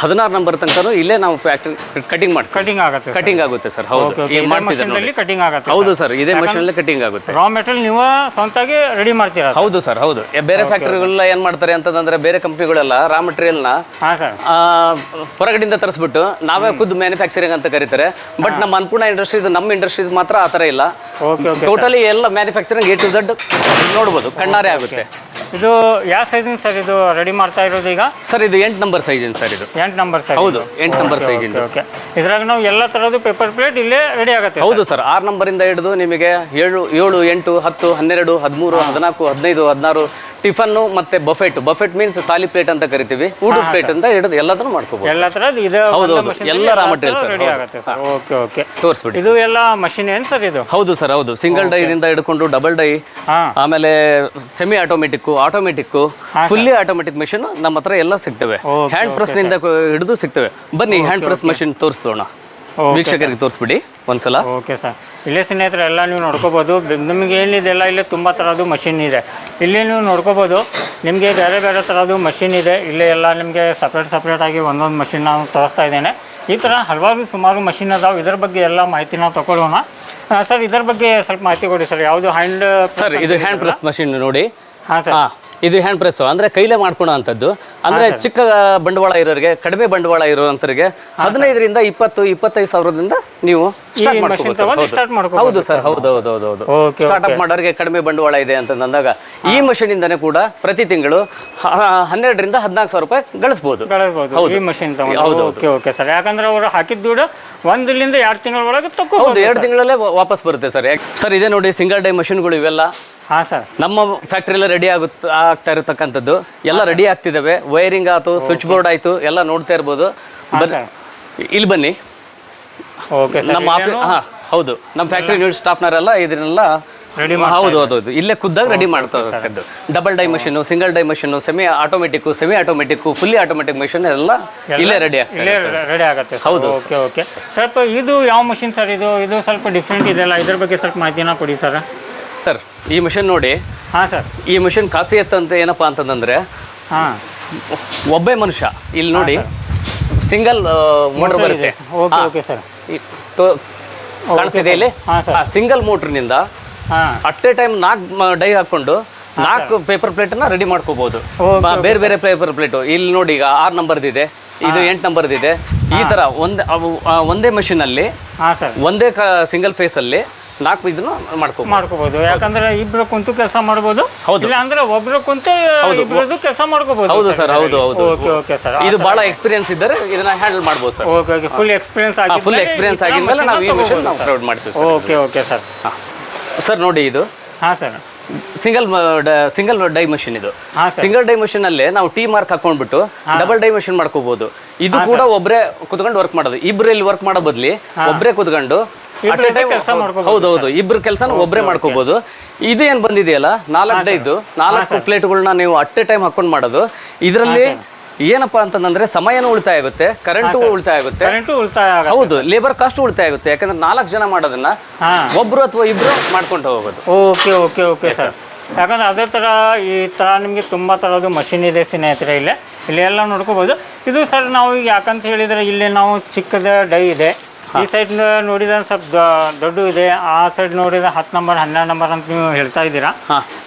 ಹದಿನಾರು ನಂಬರ್ ತನಕ ಇಲ್ಲೇ ನಾವು ಫ್ಯಾಕ್ಟ್ರಿ ಕಟಿಂಗ್ ಮಾಡ್ತೀವಿ. ಕಟಿಂಗ್ ಆಗುತ್ತೆ ಕಟಿಂಗ್ ಆಗುತ್ತೆ ಸರ್ ಹೌದು. ಕಟಿಂಗ್ ಆಗುತ್ತೆ ಹೌದು ಸರ್. ಇದೇ ಮಷೀನಲ್ಲಿ ಕಟಿಂಗ್ ಆಗುತ್ತೆ. ರಾ ಮೆಟೀರಿಯಲ್ ನೀವು ಸ್ವಂತಾಗಿ ರೆಡಿ ಮಾಡ್ತೀರಾ ಹೌದು ಸರ್ ಹೌದು. ಬೇರೆ ಫ್ಯಾಕ್ಟ್ರಿಗಳೆಲ್ಲ ಏನ್ ಮಾಡ್ತಾರೆ ಅಂತಂದ್ರೆ ಬೇರೆ ಕಂಪ್ನಿಗಳೆಲ್ಲ ರಾ ಮೆಟೀರಿಯಲ್ನ ಹೊರಗಡೆಯಿಂದ ತರಿಸ್ಬಿಟ್ಟು ನಾವೇ ಖುದ್ ಮ್ಯಾನುಫ್ಯಾಕ್ಚರಿಂಗ್ ಅಂತ ಕರೀತಾರೆ. ಬಟ್ ನಮ್ಮ ಅನ್ಪೂರ್ಣ ಇಂಡಸ್ಟ್ರೀಸ್ ನಮ್ಮ ಇಂಡಸ್ಟ್ರೀಸ್ ಮಾತ್ರ ಆ ಥರ ಇಲ್ಲ. ಟೋಟಲಿ ಎಲ್ಲ ಮ್ಯಾನುಫ್ಯಾಕ್ಚರಿಂಗ್ ಎ ಟು ಝಡ್ ನೋಡ್ಬೋದು ಕಣ್ಣಾರೆ ಆಗುತ್ತೆ. ಇದು ಯಾವ ಸೈಜಿನ ಸರ್ ಇದು ರೆಡಿ ಮಾಡ್ತಾ ಇರೋದು ಈಗ? ಸರ್ ಇದು ಎಂಟು ನಂಬರ್ ಸೈಜಿನ ಸರ್ ಇದು. ಎಂಟು ನಂಬರ್ ಸೈಜ್ ಹೌದು ಎಂಟು ನಂಬರ್ ಸೈಜ್ ಓಕೆ ಇದ್ರಾಗ ನಾವು ಎಲ್ಲ ತರದ್ದು ಪೇಪರ್ ಪ್ಲೇಟ್ ಇಲ್ಲೇ ರೆಡಿ ಆಗುತ್ತೆ ಹೌದು ಸರ್. ಆರು ನಂಬರಿಂದ ಹಿಡಿದು ನಿಮಗೆ ಏಳು ಏಳು ಎಂಟು ಹತ್ತು ಹನ್ನೆರಡು ಹದಿಮೂರು ಹದಿನಾಲ್ಕು ಹದಿನೈದು ಹದಿನಾರು ಟಿಫನ್ನು ಮತ್ತೆ buffet buffet means thali plate ಅಂತ ಕರಿತೀವಿ ಊಟದ ಪ್ಲೇಟ್ ಅಂತ ಹಿಡಿದು ಎಲ್ಲದನ್ನು ಮಾಡ್ಕೋಬಹುದು ಎಲ್ಲ ಥರದ್ದು ಇದೆ ಹೌದು, ಹೌದು. ಎಲ್ಲ raw ರೆಡಿ ಹೌದು. ಆಗುತ್ತೆ ಸರ್. Okay okay. ತೋರಿಸ್ಬಿಡಿ. ಇದು ಎಲ್ಲ ಮಷಿನ್ ಏನು ಸರ್ ಇದು? ಹೌದು ಸರ್ ಹೌದು. ಸಿಂಗಲ್ ಡೈದಿಂದ ಹಿಡ್ಕೊಂಡು ಡಬಲ್ ಡೈ ಹಾಂ. ಆಮೇಲೆ semi automatic automatic fully automatic machine ನಮ್ಮ ಹತ್ರ ಎಲ್ಲ ಸಿಗ್ತವೆ. ಹ್ಯಾಂಡ್ ಪ್ರೆಸ್ನಿಂದ ಹಿಡಿದು ಸಿಗ್ತವೆ. ಬನ್ನಿ ಹ್ಯಾಂಡ್ ಪ್ರೆಸ್ ಮಷಿನ್ ತೋರಿಸೋಣ ವೀಕ್ಷಕರಿಗೆ ತೋರಿಸ್ಬಿಡಿ ಒಂದ್ಸಲ. ಓಕೆ ಸರ್ ಇಲ್ಲೇ ಸ್ನೇಹಿತರೆ ಎಲ್ಲ ನೀವು ನೋಡ್ಕೋಬೋದು. ನಿಮ್ಗೆ ಏನಿದೆಲ್ಲ ಇಲ್ಲೇ ತುಂಬ ಥರದ್ದು ಮಷಿನ್ ಇದೆ. ಇಲ್ಲಿ ನೀವು ನೋಡ್ಕೋಬೋದು. ನಿಮಗೆ ಬೇರೆ ಬೇರೆ ಥರದ್ದು ಮಷಿನ್ ಇದೆ. ಇಲ್ಲೇ ಎಲ್ಲ ನಿಮಗೆ ಸಪ್ರೇಟ್ ಸಪ್ರೇಟಾಗಿ ಒಂದೊಂದು ಮಷಿನ್ ನಾನು ತೋರಿಸ್ತಾ ಇದ್ದೇನೆ. ಈ ಥರ ಹಲವಾರು ಸುಮಾರು ಮಷಿನ್ ಅದಾವೆ. ಇದ್ರ ಬಗ್ಗೆ ಎಲ್ಲ ಮಾಹಿತಿ ನಾವು ತಗೊಳ್ಳೋಣ. ಸರ್ ಇದ್ರ ಬಗ್ಗೆ ಸ್ವಲ್ಪ ಮಾಹಿತಿ ಕೊಡಿ ಸರ್ ಯಾವುದು ಹ್ಯಾಂಡ್ ಸರ್ ಇದು ಹ್ಯಾಂಡ್ ಪ್ರೆಸ್ ಮಷಿನ್ ನೋಡಿ. ಹಾಂ ಸರ್ ಹಾ. ಇದು ಹ್ಯಾಂಡ್ ಪ್ರೆಸ್ ಅಂದ್ರೆ ಕೈಲೇ ಮಾಡ್ಕೊಳೋ ಅಂತದ್ದು ಅಂದ್ರೆ ಚಿಕ್ಕ ಬಂಡವಾಳ ಇರೋರಿಗೆ ಕಡಿಮೆ ಬಂಡವಾಳ ಇರುವಂತರಿಗೆ ಹದಿನೈದರಿಂದ ಇಪ್ಪತ್ತು ಇಪ್ಪತ್ತೈದು ಸಾವಿರದಿಂದ ನೀವು ಸ್ಟಾರ್ಟ್ ಹೌದು. ಸರ್ ಹೌದು ಹೌದು ಹೌದು ಹೌದು. ಓಕೆ ಸ್ಟಾರ್ಟ್ ಅಪ್ ಮಾಡೋರಿಗೆ ಕಡಿಮೆ ಬಂಡವಾಳ ಇದೆ ಅಂತಂದಾಗ ಈ ಮಷೀನ್ ಇಂದಾನೆ ಕೂಡ ಪ್ರತಿ ತಿಂಗಳು ಹನ್ನೆರಡರಿಂದ ಹದಿನಾಲ್ಕು ಸಾವಿರ ರೂಪಾಯಿ ಗಳಿಸಬಹುದು ಹೌದು. ಮಷಿನ್ ಹೌದು, ಓಕೆ ಓಕೆ ಸರ್. ಯಾಕಂದ್ರೆ ಅವರು ಹಾಕಿದ ದುಡ್ಡು ಒಂದರಿಂದ ಎರಡು ತಿಂಗಳ ಒಳಗೆ ಹೌದು ಎರಡು ತಿಂಗಳಲ್ಲೇ ವಾಪಸ್ ಬರುತ್ತೆ ಸರ್. ಸರ್ ಇದೆ ನೋಡಿ ಸಿಂಗಲ್ ಡೈ ಮಷೀನ್ಗಳು ಇವೆಲ್ಲ. ಸರ್. ನಮ್ಮ ಫ್ಯಾಕ್ಟ್ರಿಯಲ್ಲ ರೆಡಿ ಆಗುತ್ತೆ ಆಗ್ತಾ ಇರತಕ್ಕಂಥದ್ದು. ಎಲ್ಲ ರೆಡಿ ಆಗ್ತಿದ್ದಾವೆ ವೈರಿಂಗ್ ಆಯ್ತು ಸ್ವಿಚ್ ಬೋರ್ಡ್ ಆಯ್ತು ಎಲ್ಲ ನೋಡ್ತಾ ಇರ್ಬೋದು. ಸರ್. ಇಲ್ಲಿ ಬನ್ನಿ. Okay sir. ನಮ್ಮ ಆಫೀಸ್ ಹಾ ಹೌದು. ನಮ್ಮ ಫ್ಯಾಕ್ಟ್ರಿ ಯೂನಿಟ್ ಸ್ಟಾಫ್ನರೆಲ್ಲ ಇದನ್ನೆಲ್ಲ ರೆಡಿ ಹೌದು ಹೌದು ಹೌದು. ಇಲ್ಲೇ ಖುದ್ದಾಗಿ ರೆಡಿ ಮಾಡ್ತಾ ಇರೋದು double die machine single die machine semi automatic semi automatic fully automatic machine ಎಲ್ಲ ಇಲ್ಲೇ ರೆಡಿ ಇಲ್ಲೇ ರೆಡಿ ಆಗುತ್ತೆ ಹೌದು. ಓಕೆ ಓಕೆ ಸ್ವಲ್ಪ ಇದು ಯಾವ ಮಷಿನ್ ಸರ್ ಇದು? ಇದು ಸ್ವಲ್ಪ ಡಿಫ್ರೆಂಟ್ ಇದೆಲ್ಲ ಇದ್ರ ಬಗ್ಗೆ ಸ್ವಲ್ಪ ಮಾಹಿತಿನ ಕೊಡಿ ಸರ್. ಸರ್ ಈ ಮಿಷನ್ ನೋಡಿ. ಹಾಂ ಸರ್. ಈ ಮಿಷನ್ ಖಾಸಿಯತ್ ಅಂತ ಏನಪ್ಪಾ ಅಂತಂದ್ರೆ ಹಾಂ. ಒಬ್ಬೇ ಮನುಷ್ಯ ಇಲ್ಲಿ ನೋಡಿ ಸಿಂಗಲ್ ಮೋಟರ್ ಬರುತ್ತೆ. Okay okay sir. ಕಾಣಿಸ್ತಿದೆ ಇಲ್ಲಿ? ಹಾಂ ಸರ್. ಸಿಂಗಲ್ ಮೋಟ್ರಿನಿಂದ ಹಾಂ. ಅಟ್ ಎ ಟೈಮ್ ನಾಲ್ಕು ಡೈ ಹಾಕೊಂಡು ನಾಲ್ಕು ಪೇಪರ್ ಪ್ಲೇಟನ್ನ ರೆಡಿ ಮಾಡ್ಕೋಬಹುದು ಬೇರೆ ಬೇರೆ ಪೇಪರ್ ಪ್ಲೇಟು. ಇಲ್ಲಿ ನೋಡಿ ಈಗ ಆರು ನಂಬರ್ದಿದೆ ಇದು ಎಂಟು ನಂಬರ್ದು ಇದೆ ಈ ತರ ಒಂದೇ ಒಂದೇ machine ಅಲ್ಲಿ ಹಾ ಸರ್. ಒಂದೇ ಸಿಂಗಲ್ ಫೇಸ್ ಅಲ್ಲಿ ನಾಲ್ಕು ಇದನ್ನು ಮಾಡ್ಕೋಬಹುದು ಮಾಡ್ಕೋಬಹುದು ಯಾಕಂದ್ರೆ ಇಬ್ರು ಕುಂತು ಕೆಲಸ ಮಾಡಬಹುದು ಹೌದು. ಇಲ್ಲ ಅಂದ್ರೆ ಒಬ್ರು ಕುಂತು ಇಬ್ರದ್ದು ಕೆಲಸ ಮಾಡ್ಕೋಬಹುದು ಹೌದು ಸರ್ ಹೌದು ಹೌದು. Okay okay sir. ಇದು ಬಹಳ ಎಕ್ಸ್ಪೀರಿಯನ್ಸ್ ಇದ್ದರೆ ಇದನ್ನ ಹ್ಯಾಂಡಲ್ ಮಾಡಬಹುದು sir. Okay okay. Full experience ಆಗಿ ಫುಲ್ ಎಕ್ಸ್ಪೀರಿಯನ್ಸ್ ಆಗಿದ್ಮೇಲೆ ನಾವು ಈ ಮಿಷನ್ ನಾವು ಪ್ರೊವೈಡ್ ಮಾಡ್ತೀವಿ sir. Okay okay sir. Sir ನೋಡಿ ಇದು. ಹಾ sir. Single single die machine ಇದು. ಸಿಂಗಲ್ ಡೈ ಮಷಿನ್ ಅಲ್ಲೇ ನಾವು ಟಿ ಮಾರ್ಕ್ ಹಾಕೊಂಡ್ಬಿಟ್ಟು ಡಬಲ್ ಡೈ ಮಷಿನ್ ಮಾಡ್ಕೋಬಹುದು ಇದು ಕೂಡ ಒಬ್ರೇ ಕುತ್ಕೊಂಡು ವರ್ಕ್ ಮಾಡೋದು. ಇಬ್ರು ಇಲ್ಲಿ ವರ್ಕ್ ಮಾಡೋ ಬದ್ಲಿ ಒಬ್ರೇ ಕುತ್ಕೊಂಡು at a time- ಹೌದು ಹೌದು ಇಬ್ರು ಕೆಲಸನ ಒಬ್ಬರೇ ಮಾಡ್ಕೋಬಹುದು ಇದು ಏನ್ ಬಂದಿದೆಯಲ್ಲ? ನಾಲ್ಕು ನಾಲ್ಕು ಪ್ಲೇಟ್ಗಳನ್ನ ನೀವು ಅಟ್ ಎ ಟೈಮ್ ಹಾಕೊಂಡು ಮಾಡೋದು. ಇದರಲ್ಲಿ ಏನಪ್ಪಾ ಅಂತಂದ್ರೆ ಸಮಯನೂ ಉಳಿತಾಯ ಆಗುತ್ತೆ ಕರೆಂಟು ಉಳಿತಾಯ ಆಗುತ್ತೆ ಹೌದು ಲೇಬರ್ ಕಾಸ್ಟ್ ಉಳಿತಾಯ ಆಗುತ್ತೆ ಯಾಕಂದ್ರೆ ನಾಲ್ಕು ಜನ ಮಾಡೋದನ್ನ ಒಬ್ರು ಅಥವಾ ಇಬ್ರು ಮಾಡ್ಕೊಂಡು ಹೋಗೋದು. Okay okay okay sir. ಯಾಕಂದ್ರೆ ಅದೇ ಥರ ಈ ತರ ನಿಮಗೆ ತುಂಬ ಥರದ್ದು ಮಷಿನ್ ಇದೆ ಸ್ನೇಹಿತರೆ ಇಲ್ಲೇ. ಇಲ್ಲಿ ಎಲ್ಲ ನೋಡ್ಕೋಬೋದು. ಇದು ಸರ್ ನಾವು ಈಗ ಯಾಕಂತ ಹೇಳಿದ್ರೆ ಇಲ್ಲಿ ನಾವು ಚಿಕ್ಕದ ಡೈ ಇದೆ. ಈ ಸೈಡ್ ನೋಡಿದ್ರೆ ಸ್ವಲ್ಪ ದೊಡ್ಡ ಇದೆ ಆ ಸೈಡ್ ನೋಡಿದ್ರೆ ಹತ್ತು ನಂಬರ್ ಹನ್ನೆರಡು ನಂಬರ್ ಅಂತ ನೀವು ಹೇಳ್ತಾ ಇದ್ದೀರಾ.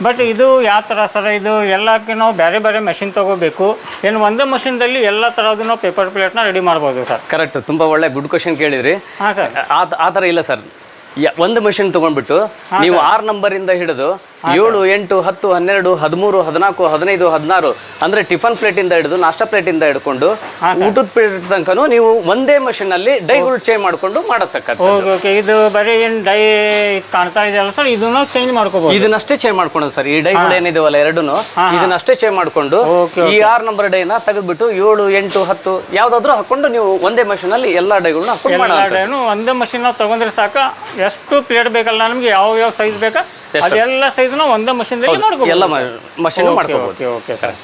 ಬಟ್ ಇದು ಯಾವ ಥರ ಸರ್ ಇದು ಎಲ್ಲಕ್ಕೆ ನಾವು ಬೇರೆ ಬೇರೆ ಮಷಿನ್ ತಗೋಬೇಕು. ಏನು ಒಂದೇ ಮಷಿನ್ದಲ್ಲಿ ಎಲ್ಲ ಥರದ್ದು ನಾವು ಪೇಪರ್ ಪ್ಲೇಟ್ನ ರೆಡಿ ಮಾಡ್ಬೋದು ಸರ್ ಕರೆಕ್ಟ್ ತುಂಬಾ ಒಳ್ಳೆ ಗುಡ್ ಕ್ವಶನ್ ಕೇಳಿದ್ರಿ. ಹಾಂ ಸರ್ ಆ ಥರ ಇಲ್ಲ ಸರ್ ಒಂದು ಮಷಿನ್ ತೊಗೊಂಡ್ಬಿಟ್ಟು ನೀವು ಆರು ನಂಬರಿಂದ ಹಿಡಿದು ಏಳು ಎಂಟು ಹತ್ತು ಹನ್ನೆರಡು ಹದಿಮೂರು ಹದಿನಾಲ್ಕು ಹದಿನೈದು ಹದಿನಾರು ಅಂದ್ರೆ ಟಿಫನ್ ಪ್ಲೇಟ್ ಇಂದ ಹಿಡಿದು ನಾಷ್ಟಾ ಪ್ಲೇಟ್ ಇಂದ ಹಿಡ್ಕೊಂಡು ಊಟದ ಪ್ಲೇಟ್ ತನಕನೂ ನೀವು ಒಂದೇ ಮಷಿನ್ ಅಲ್ಲಿ ಡೈಗಳು ಚೇಂಜ್ ಮಾಡ್ಕೊಂಡು ಮಾಡತಕ್ಕಂಥ ಓಕೆ ಇದು ಬರೀ ಏನು ಡೈ ಕಾಣ್ತಾ ಇದೆಯಲ್ಲ ಸರ್? ಇದನ್ನ ಚೇಂಜ್ ಮಾಡ್ಕೋಬಹುದು ಇದನ್ನಷ್ಟೇ ಚೇಂಜ್ ಮಾಡ್ಕೊಂಡು ಸರ್ ಈ ಡೈಗಳು ಏನಿದಾವಲ್ಲ ಎರಡೂನು ಇದನ್ನಷ್ಟೇ ಚೇಂಜ್ ಮಾಡ್ಕೊಂಡು ಈ ಆರ್ ನಂಬರ್ ಡೈನ ತೆಗೆದ್ಬಿಟ್ಟು ಏಳು ಎಂಟು ಹತ್ತು ಯಾವ್ದಾದ್ರು ಹಾಕೊಂಡು ನೀವು ಒಂದೇ ಮಷಿನ್ ಅಲ್ಲಿ ಎಲ್ಲಾ ಡೈಗಳನ್ನ ಹಾಕೊಂಡು ಒಂದೇ ಮಷಿನ್ ನಾವು ತಗೊಂಡ್ರೆ ಸಾಕ. ಎಷ್ಟು ಪ್ಲೇಟ್ ಬೇಕಲ್ಲ ನಮ್ಗೆ ಯಾವ ಯಾವ ಸೈಜ್ ಬೇಕಾ ಅದೆಲ್ಲ ಸೈಜ್ನ ಒಂದೇ ಮಷೀನ್ ಮಾಡ್ಕೋಬೋದು ಎಲ್ಲ ಮಷಿನ್ ಮಾಡ್ಕೋಬಹುದು ಓಕೆ ಸರ್.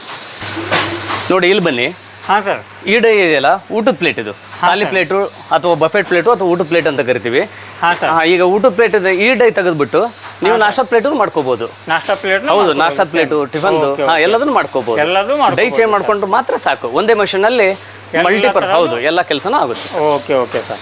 ನೋಡಿ ಇಲ್ಲಿ ಬನ್ನಿ. ಹಾಂ ಸರ್ ಈ ಡೈ ಇದೆಯಲ್ಲ ಊಟದ ಪ್ಲೇಟ್ ಇದು. ಖಾಲಿ ಪ್ಲೇಟು ಅಥವಾ ಬಫೆಟ್ ಪ್ಲೇಟು ಅಥವಾ ಊಟದ ಪ್ಲೇಟ್ ಅಂತ ಕರಿತೀವಿ. ಈಗ ಊಟದ ಪ್ಲೇಟ್ ಇದೆ ಈ ಡೈ ತೆಗೆದ್ಬಿಟ್ಟು ನೀವು ನಾಷ್ಟಾ ಪ್ಲೇಟು ಮಾಡ್ಕೋಬಹುದು ನಾಷ್ಟಾ ಪ್ಲೇಟ್ ಹೌದು ನಾಷ್ಟಾ ಪ್ಲೇಟು ಟಿಫನ್ ಎಲ್ಲದನ್ನು ಮಾಡ್ಕೋಬಹುದು ಡೈ ಚೇಂಜ್ ಮಾಡ್ಕೊಂಡ್ರೆ ಮಾತ್ರ ಸಾಕು. ಒಂದೇ machine ಅಲ್ಲಿ ಮಲ್ಟಿಪರ್ ಹೌದು ಎಲ್ಲ ಕೆಲಸನೂ ಆಗುತ್ತೆ okay okay sir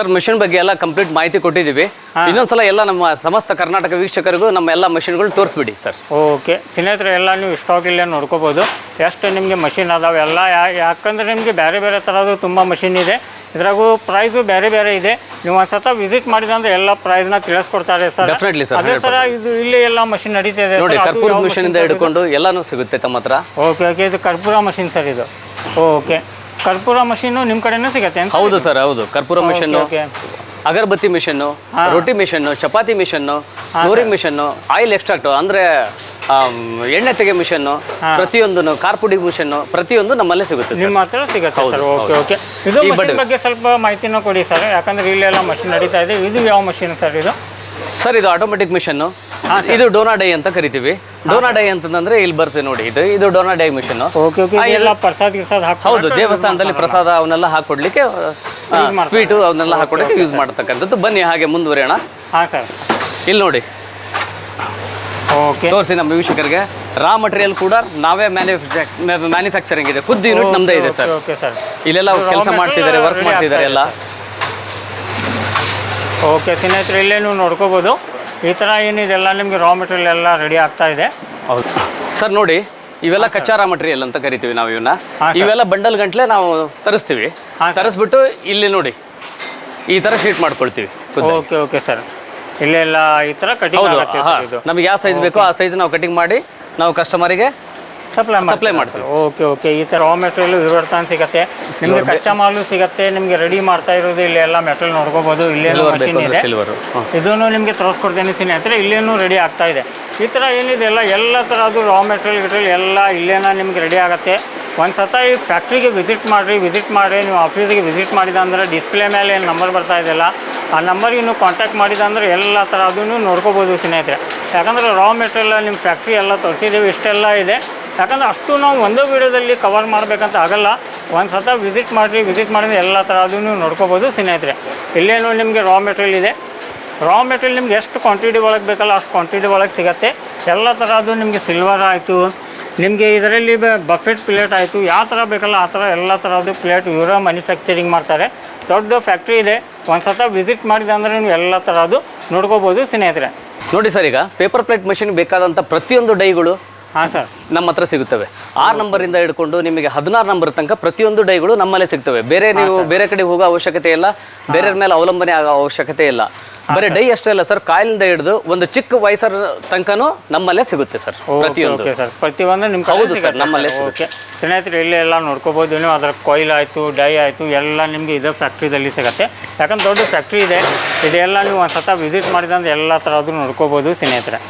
sir machine ಬಗ್ಗೆ ಎಲ್ಲ ಕಂಪ್ಲೀಟ್ ಮಾಹಿತಿ ಕೊಟ್ಟಿದ್ದೀವಿ. ಇನ್ನೊಂದ್ಸಲ ಎಲ್ಲ ನಮ್ಮ ಸಮಸ್ತ ಕರ್ನಾಟಕ ವೀಕ್ಷಕರಿಗೂ ನಮ್ಮ ಎಲ್ಲ ಮಷಿನ್ಗಳು ತೋರಿಸ್ಬಿಡಿ ಸರ್ ಓಕೆ ಸ್ನೇಹಿತರೆ ಎಲ್ಲ ನೀವು ಸ್ಟಾಕ್ ಇಲ್ಲ ನೋಡ್ಕೋಬೋದು. ಎಷ್ಟು ನಿಮಗೆ ಮಷಿನ್ ಅದಾವೆ. ಎಲ್ಲ ಯಾಕಂದರೆ ನಿಮಗೆ ಬೇರೆ ಬೇರೆ ಥರದ್ದು ತುಂಬ ಮಷಿನ್ ಇದೆ. ಇದ್ರಾಗೂ ಪ್ರೈಸು ಬೇರೆ ಬೇರೆ ಇದೆ. ನೀವು ಒಂದ್ಸತ ವಿಸಿಟ್ ಮಾಡಿದಂದ್ರೆ ಎಲ್ಲ ಪ್ರೈಸ್ನ ತಿಳಿಸ್ಕೊಡ್ತಾರೆ ಸರ್ ಡೆಫಿನೆಟ್ಲಿ ಸರ್ ಅದೇ ಥರ ಇದು ಇಲ್ಲಿ ಎಲ್ಲ ಮಷಿನ್ ನಡೀತಾ ಇದೆ ಕರ್ಪೂರ ಮಷಿನಿಂದ ಮಿಷನ್? ಹಿಡ್ಕೊಂಡು ಎಲ್ಲನೂ ಸಿಗುತ್ತೆ ತಮ್ಮ ಹತ್ರ ಓಕೆ ಓಕೆ ಇದು ಕರ್ಪೂರ ಮಷಿನ್ ಸರ್ ಇದು. ಓಕೆ ಕರ್ಪೂರ ಮಷೀನು ನಿಮ್ ಕಡೆನೂ ಸಿಗತ್ತೆ ಹೌದು ಸರ್ ಹೌದು. ಕರ್ಪೂರ ಮಿಷನ್ ಓಕೆ. ಅಗರಬತ್ತಿ ಮಿಷನ್ನು ರೊಟ್ಟಿ machine chapati machine flooring machine oil extract ಅಂದ್ರೆ ಎಣ್ಣೆ ತೆಗೆ ಮಿಷನ್ನು ಪ್ರತಿಯೊಂದು ಕಾರ್ಪುಡಿ ಮಿಷನ್ ಮಿಷನ್ನು ಪ್ರತಿಯೊಂದು ನಮ್ಮಲ್ಲೇ ಸಿಗುತ್ತೆ ನಿಮ್ಮ ಹತ್ರ ಸಿಗತ್ತೆ ಸರ್. Okay okay. ಇದು ಮಷಿನ್ ಬಗ್ಗೆ ಸ್ವಲ್ಪ ಮಾಹಿತಿನೂ ಕೊಡಿ ಸರ್. ಯಾಕಂದ್ರೆ ಇಲ್ಲೆಲ್ಲ ಮಷಿನ್ ನಡೀತಾ ಇದೆ. ಇದು ಯಾವ ಮಷಿನ್ ಸರ್ ಇದು? ಸರ್ ಇದು ಆಟೋಮೆಟಿಕ್ ಮಿಷನ್ ಇದು ಡೋನಾ ಡೈ ಅಂತ ಕರಿತೀವಿ. ಡೋನಾ ಡೈ ಅಂತಂದ್ರೆ ಇಲ್ಲಿ ಬರ್ತೀವಿ ನೋಡಿ. ಇದು ಇದು ಡೋನಾ ಡೈ ಮಿಷನ್ ಪ್ರಸಾದ್ ಹೌದು ದೇವಸ್ಥಾನದಲ್ಲಿ ಪ್ರಸಾದ ಅವನ್ನೆಲ್ಲ ಹಾಕೊಡ್ಲಿಕ್ಕೆ ಸ್ವೀಟು ಅವನ್ನೆಲ್ಲ ಹಾಕೊಡಕ್ಕೆ ಯೂಸ್ ಮಾಡ್ತಕ್ಕಂಥದ್ದು. ಬನ್ನಿ ಹಾಗೆ ಮುಂದುವರಿಯೋಣ. ಇಲ್ಲಿ ನೋಡಿ. ತೋರಿಸಿ ನಮ್ಮ ವೀಕ್ಷಕರಿಗೆ. ರಾ ಮಟೀರಿಯಲ್ ಕೂಡ ನಾವೇ ಮ್ಯಾನುಫ್ಯಾಕ್ಚರಿಂಗ್ ಇದೆ. ಖುದ್ದು ಯೂನಿಟ್ ನಮ್ದೇ ಇದೆ ಸರ್ ಇಲ್ಲೆಲ್ಲ ಕೆಲಸ ಮಾಡ್ತಿದ್ದಾರೆ ವರ್ಕ್ ಮಾಡ್ತಿದ್ದಾರೆ ಎಲ್ಲ. ಓಕೆ ಸ್ನೇಹಿತರೆ ಇಲ್ಲೇ ನೀವು ನೋಡ್ಕೋಬೋದು. ಈ ಥರ ಏನಿದೆಲ್ಲ ನಿಮಗೆ ರಾ ಮೆಟೀರಿಯಲ್ ಎಲ್ಲ ರೆಡಿ ಆಗ್ತಾ ಇದೆ. ಹೌದು. ಸರ್ ನೋಡಿ ಇವೆಲ್ಲ ಕಚ್ಚಾ ರಾ ಮೆಟೀರಿಯಲ್ ಅಂತ ಕರಿತೀವಿ ನಾವು ಇವನ್ನ ಇವೆಲ್ಲ ಬಂಡಲ್ ಗಂಟ್ಲೆ ನಾವು ತರಿಸ್ತೀವಿ. ತರಿಸ್ಬಿಟ್ಟು ಇಲ್ಲಿ ನೋಡಿ ಈ ಥರ ಶೀಟ್ ಮಾಡ್ಕೊಳ್ತೀವಿ. ಓಕೆ ಓಕೆ ಸರ್ ಇಲ್ಲೆಲ್ಲ ಈ ಥರ ಕಟಿಂಗ್ ನಮಗೆ ಯಾವ ಸೈಜ್ ಬೇಕೋ ಆ ಸೈಜ್ ನಾವು ಕಟಿಂಗ್ ಮಾಡಿ ನಾವು ಕಸ್ಟಮರಿಗೆ ಸಪ್ಲೈ ಸಪ್ಲೈ ಮಾಡ್ತೀವಿ. ಓಕೆ ಓಕೆ ಈ ಥರ ರಾ ಮೆಟೀರಿಯಲ್ ಇರುವರ್ತಾನೆ ಸಿಗುತ್ತೆ. ನಿಮಗೆ ಕಚ್ಚಾ ಮಾಲು ಸಿಗುತ್ತೆ. ನಿಮಗೆ ರೆಡಿ ಮಾಡ್ತಾ ಇರೋದು ಇಲ್ಲಿ ಎಲ್ಲ ಮೆಟೀರಿಯಲ್ ನೋಡ್ಕೋಬೋದು. ಇಲ್ಲೇನು ಮಷಿನ್ ಇದೆ. ಸಿಲ್ವರು ಇದನ್ನು ನಿಮಗೆ ತೋರಿಸ್ಕೊಡ್ತೀನಿ ಸ್ನೇಹಿತರೆ. ಇಲ್ಲೇನು ರೆಡಿ ಆಗ್ತಾ ಇದೆ. ಈ ಥರ ಏನಿದೆ ಎಲ್ಲ ಎಲ್ಲ ಥರದ್ದು ರಾ ಮೆಟೀರಿಯಲ್ ಗಿಟೀರಿಯಲ್ ಎಲ್ಲ ಇಲ್ಲೇನ ನಿಮ್ಗೆ ರೆಡಿ ಆಗುತ್ತೆ. ಒಂದು ಸತ ಈ ಫ್ಯಾಕ್ಟ್ರಿಗೆ ವಿಸಿಟ್ ಮಾಡಿರಿ ವಿಸಿಟ್ ಮಾಡಿ ನೀವು ಆಫೀಸಿಗೆ ವಿಸಿಟ್ ಮಾಡಿದ ಅಂದ್ರೆ ಡಿಸ್ಪ್ಲೇ ಮೇಲೆ ಏನು ನಂಬರ್ ಬರ್ತಾ ಇದೆಯಲ್ಲ ಆ ನಂಬರ್ಗೆ ನೀವು ಕಾಂಟ್ಯಾಕ್ಟ್ ಮಾಡಿದ ಅಂದ್ರೆ ಎಲ್ಲ ಥರ ಅದನ್ನು ನೋಡ್ಕೋಬೋದು ಸ್ನೇಹಿತರೆ. ಯಾಕಂದರೆ ರಾ ಮೆಟೀರಿಯಲ್ ನಿಮ್ಮ ಫ್ಯಾಕ್ಟ್ರಿ ಎಲ್ಲ ತೋರಿಸಿದ್ದೀವಿ ಇಷ್ಟೆಲ್ಲ ಇದೆ. ಯಾಕಂದ್ರೆ ಅಷ್ಟು ನಾವು ಒಂದೇ ವೀಡಿಯೋದಲ್ಲಿ ಕವರ್ ಮಾಡಬೇಕಂತ ಆಗಲ್ಲ. ಒಂದು ಸತ ವಿಸಿಟ್ ಮಾಡಿರಿ ವಿಸಿಟ್ ಮಾಡಿದ್ರೆ ಎಲ್ಲ ಥರ ಅದನ್ನು ನೋಡ್ಕೋಬೋದು ಸ್ನೇಹಿತರೆ. ಇಲ್ಲೇನು ನಿಮಗೆ ರಾ ಮೆಟೀರಿಯಲ್ ಇದೆ. ರಾ ಮೆಟೀರಿಯಲ್ ನಿಮ್ಗೆ ಎಷ್ಟು ಕ್ವಾಂಟಿಟಿ ಒಳಗೆ ಬೇಕಲ್ಲ ಅಷ್ಟು ಕ್ವಾಂಟಿಟಿ ಒಳಗೆ ಸಿಗುತ್ತೆ. ಎಲ್ಲ ಥರದ್ದು ನಿಮಗೆ ಸಿಲ್ವರ್ ಆಯಿತು. ನಿಮಗೆ ಇದರಲ್ಲಿ ಬಫೆಟ್ ಪ್ಲೇಟ್ ಆಯಿತು. ಯಾವ ಥರ ಬೇಕಲ್ಲ ಆ ಥರ ಎಲ್ಲ ಥರದ್ದು ಪ್ಲೇಟ್ ಇವರ ಮ್ಯಾನುಫ್ಯಾಕ್ಚರಿಂಗ್ ಮಾಡ್ತಾರೆ. ದೊಡ್ಡ ಫ್ಯಾಕ್ಟ್ರಿ ಇದೆ. ಒಂದು ಸತ ವಿಸಿಟ್ ಮಾಡಿದೆ ಅಂದರೆ ನೀವು ಎಲ್ಲ ಥರದ್ದು ನೋಡ್ಕೋಬೋದು ಸ್ನೇಹಿತರೆ. ನೋಡಿ ಸರ್ ಈಗ ಪೇಪರ್ ಪ್ಲೇಟ್ ಮಷಿನ್ ಬೇಕಾದಂಥ ಪ್ರತಿಯೊಂದು ಡೈಗಳು ಹಾಂ ಸರ್. ನಮ್ಮ ಹತ್ರ ಸಿಗುತ್ತವೆ. ಆರು ನಂಬರಿಂದ ಹಿಡ್ಕೊಂಡು ನಿಮಗೆ ಹದಿನಾರು ನಂಬರ್ ತನಕ ಪ್ರತಿಯೊಂದು ಡೈಗಳು ನಮ್ಮಲ್ಲೇ ಸಿಗ್ತವೆ. ಬೇರೆ ನೀವು ಬೇರೆ ಕಡೆ ಹೋಗೋ ಅವಶ್ಯಕತೆ ಇಲ್ಲ. ಬೇರೆಯವ್ರ ಮೇಲೆ ಅವಲಂಬನೆ ಆಗೋ ಅವಶ್ಯಕತೆ ಇಲ್ಲ. ಬರೀ ಡೈ ಅಷ್ಟೇ ಅಲ್ಲ ಸರ್ ಕಾಯಿಲಿಂದ ಹಿಡಿದು ಒಂದು ಚಿಕ್ಕ ವಯಸ್ಸರ ತನಕನೂ ನಮ್ಮಲ್ಲೇ ಸಿಗುತ್ತೆ ಸರ್ ಪ್ರತಿಯೊಂದು. ಸರ್. ಪ್ರತಿಯೊಂದು ನಿಮ್ಗೆ ಹೌದು ಸರ್ ನಮ್ಮಲ್ಲೇ ಓಕೆ. ಸ್ನೇಹಿತರೆ ಇಲ್ಲೇ ಎಲ್ಲ ನೋಡ್ಕೋಬೋದು. ನೀವು ಅದರ ಕೊಯ್ಲ್ ಆಯಿತು ಡೈ ಆಯಿತು ಎಲ್ಲ ನಿಮಗೆ ಇದೇ ಫ್ಯಾಕ್ಟ್ರಿದಲ್ಲಿ ಸಿಗುತ್ತೆ. ಯಾಕಂದ್ರೆ ದೊಡ್ಡ ಫ್ಯಾಕ್ಟ್ರಿ ಇದೆ. ಇದೆಲ್ಲ ನೀವು ಒಂದು ಸತ ವಿಸಿಟ್ ಮಾಡಿದಂದ್ರೆ ಎಲ್ಲ ಥರದ್ದು ನೋಡ್ಕೋಬೋದು ಸ್ನೇಹಿತರೆ.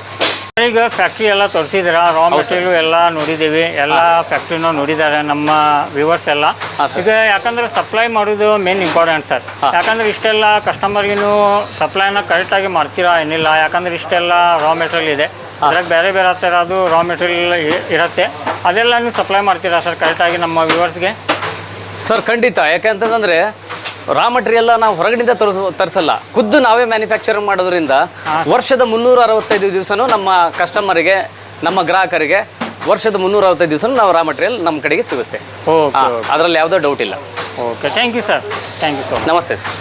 ಈಗ ಫ್ಯಾಕ್ಟ್ರಿ ಎಲ್ಲ ತೋರಿಸಿದ್ರ ರಾ ಮೆಟೀರಿಯಲ್ ಎಲ್ಲ ನೋಡಿದ್ದೀವಿ ಎಲ್ಲ ಫ್ಯಾಕ್ಟ್ರಿನೂ ನೋಡಿದ್ದಾರೆ ನಮ್ಮ ವ್ಯೂವರ್ಸ್ ಎಲ್ಲ. ಈಗ ಯಾಕಂದ್ರೆ ಸಪ್ಲೈ ಮಾಡೋದು ಮೇನ್ ಇಂಪಾರ್ಟೆಂಟ್ ಸರ್. ಯಾಕಂದ್ರೆ ಇಷ್ಟೆಲ್ಲ ಕಸ್ಟಮರ್ಗಿನೂ ಸಪ್ಲೈನ ಕರೆಕ್ಟಾಗಿ ಮಾಡ್ತೀರಾ ಏನಿಲ್ಲ ಯಾಕಂದ್ರೆ ಇಷ್ಟೆಲ್ಲ ರಾ ಮೆಟೀರಿಯಲ್ ಇದೆ. ಅದ್ರಾಗ ಬೇರೆ ಬೇರೆ ಅದು ರಾ ಮೆಟೀರಿಯಲ್ ಇರುತ್ತೆ. ಅದೆಲ್ಲ ನೀವು ಸಪ್ಲೈ ಮಾಡ್ತೀರಾ ಸರ್ ಕರೆಕ್ಟಾಗಿ ನಮ್ಮ ವ್ಯೂವರ್ಸ್ಗೆ ಸರ್ ಖಂಡಿತ. ಯಾಕಂತಂದ್ರೆ ರಾ ಮಟೀರಿಯಲ್ ನಾವು ಹೊರಗಡೆಯಿಂದ ತರಿಸ ತರಿಸಲ್ಲ. ಖುದ್ದು ನಾವೇ ಮ್ಯಾನುಫ್ಯಾಕ್ಚರ್ ಮಾಡೋದ್ರಿಂದ ವರ್ಷದ ಮುನ್ನೂರ ಅರವತ್ತೈದು ದಿವಸನೂ ನಮ್ಮ ಕಸ್ಟಮರಿಗೆ ನಮ್ಮ ಗ್ರಾಹಕರಿಗೆ ವರ್ಷದ ಮುನ್ನೂರ ಅರವತ್ತೈದು ದಿವಸ ನಾವು ರಾ ಮಟೀರಿಯಲ್ ನಮ್ಮ ಕಡೆಗೆ ಸಿಗುತ್ತೆ. ಅದರಲ್ಲಿ ಯಾವುದೋ ಡೌಟ್ ಇಲ್ಲ. Okay thank you sir thank you sir ನಮಸ್ತೆ ಸರ್